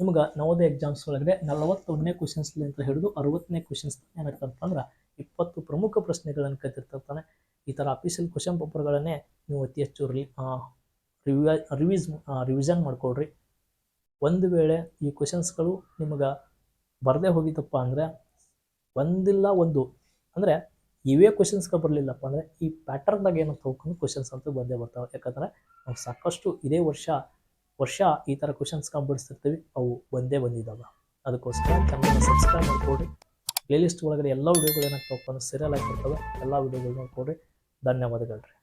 ನಿಮ್ಗೆ ನವೋದಯ ಎಕ್ಸಾಮ್ಸ್ ಒಳಗಡೆ ನಲವತ್ತೊಂದನೇ ಕ್ವಶನ್ಸ್ ಅಂತ ಹಿಡಿದು ಅರವತ್ತನೇ ಕ್ವಶನ್ಸ್ ಏನಾಗ್ತದಪ್ಪ ಅಂದ್ರೆ ಇಪ್ಪತ್ತು ಪ್ರಮುಖ ಪ್ರಶ್ನೆಗಳನ್ನು ಕತ್ತಿರ್ತಿರ್ತಾನೆ ಈ ಥರ ಅಫಿಷಿಯಲ್ ಕ್ವಶನ್ ಪೇಪರ್ಗಳನ್ನೇ ನೀವು ಅತಿ ಹೆಚ್ಚು ರಿ ರಿವ್ಯಾ ರಿವೀಸ್ ರಿವಿಷನ್ ಮಾಡಿಕೊಡ್ರಿ ಒಂದು ವೇಳೆ ಈ ಕ್ವಶನ್ಸ್ಗಳು ನಿಮಗೆ ಬರದೇ ಹೋಗಿತ್ತಪ್ಪ ಅಂದರೆ ಒಂದಿಲ್ಲ ಒಂದು, ಅಂದರೆ ಇವೇ ಕ್ವಶನ್ಸ್ಗಳು ಬರಲಿಲ್ಲಪ್ಪ ಅಂದರೆ ಈ ಪ್ಯಾಟರ್ನ್ದಾಗ ಏನು ಹೋಗ್ಕೊಂಡು ಕ್ವಶನ್ಸ್ ಅಂತೂ ಬಂದೇ ಬರ್ತಾವೆ. ಯಾಕಂದರೆ ನಾವು ಸಾಕಷ್ಟು ಇದೇ ವರ್ಷ ವರ್ಷ ಈ ಥರ ಕ್ವಶನ್ಸ್ ಕಂಬಿಡಿಸ್ತಿರ್ತೀವಿ ಅವು ಒಂದೇ ಬಂದಿದ್ದಾವೆ. ಅದಕ್ಕೋಸ್ಕರ ಚಾನಲ್ನ ಸಬ್ಸ್ಕ್ರೈಬ್ ಮಾಡಿಕೊಡ್ರಿ. ಪ್ಲೇಲಿಸ್ಟ್ ಒಳಗಡೆ ಎಲ್ಲ ವಿಡಿಯೋಗಳು ಏನಾಗ್ತಾವಪ್ಪ ಅಂದ್ರೆ ಸೀರಿಯಲ್ ಆಗಿರ್ತವೆ. ಎಲ್ಲ ವಿಡಿಯೋಗಳು ನೋಡ್ಕೊಡ್ರಿ. ಧನ್ಯವಾದಗಳು ರೀ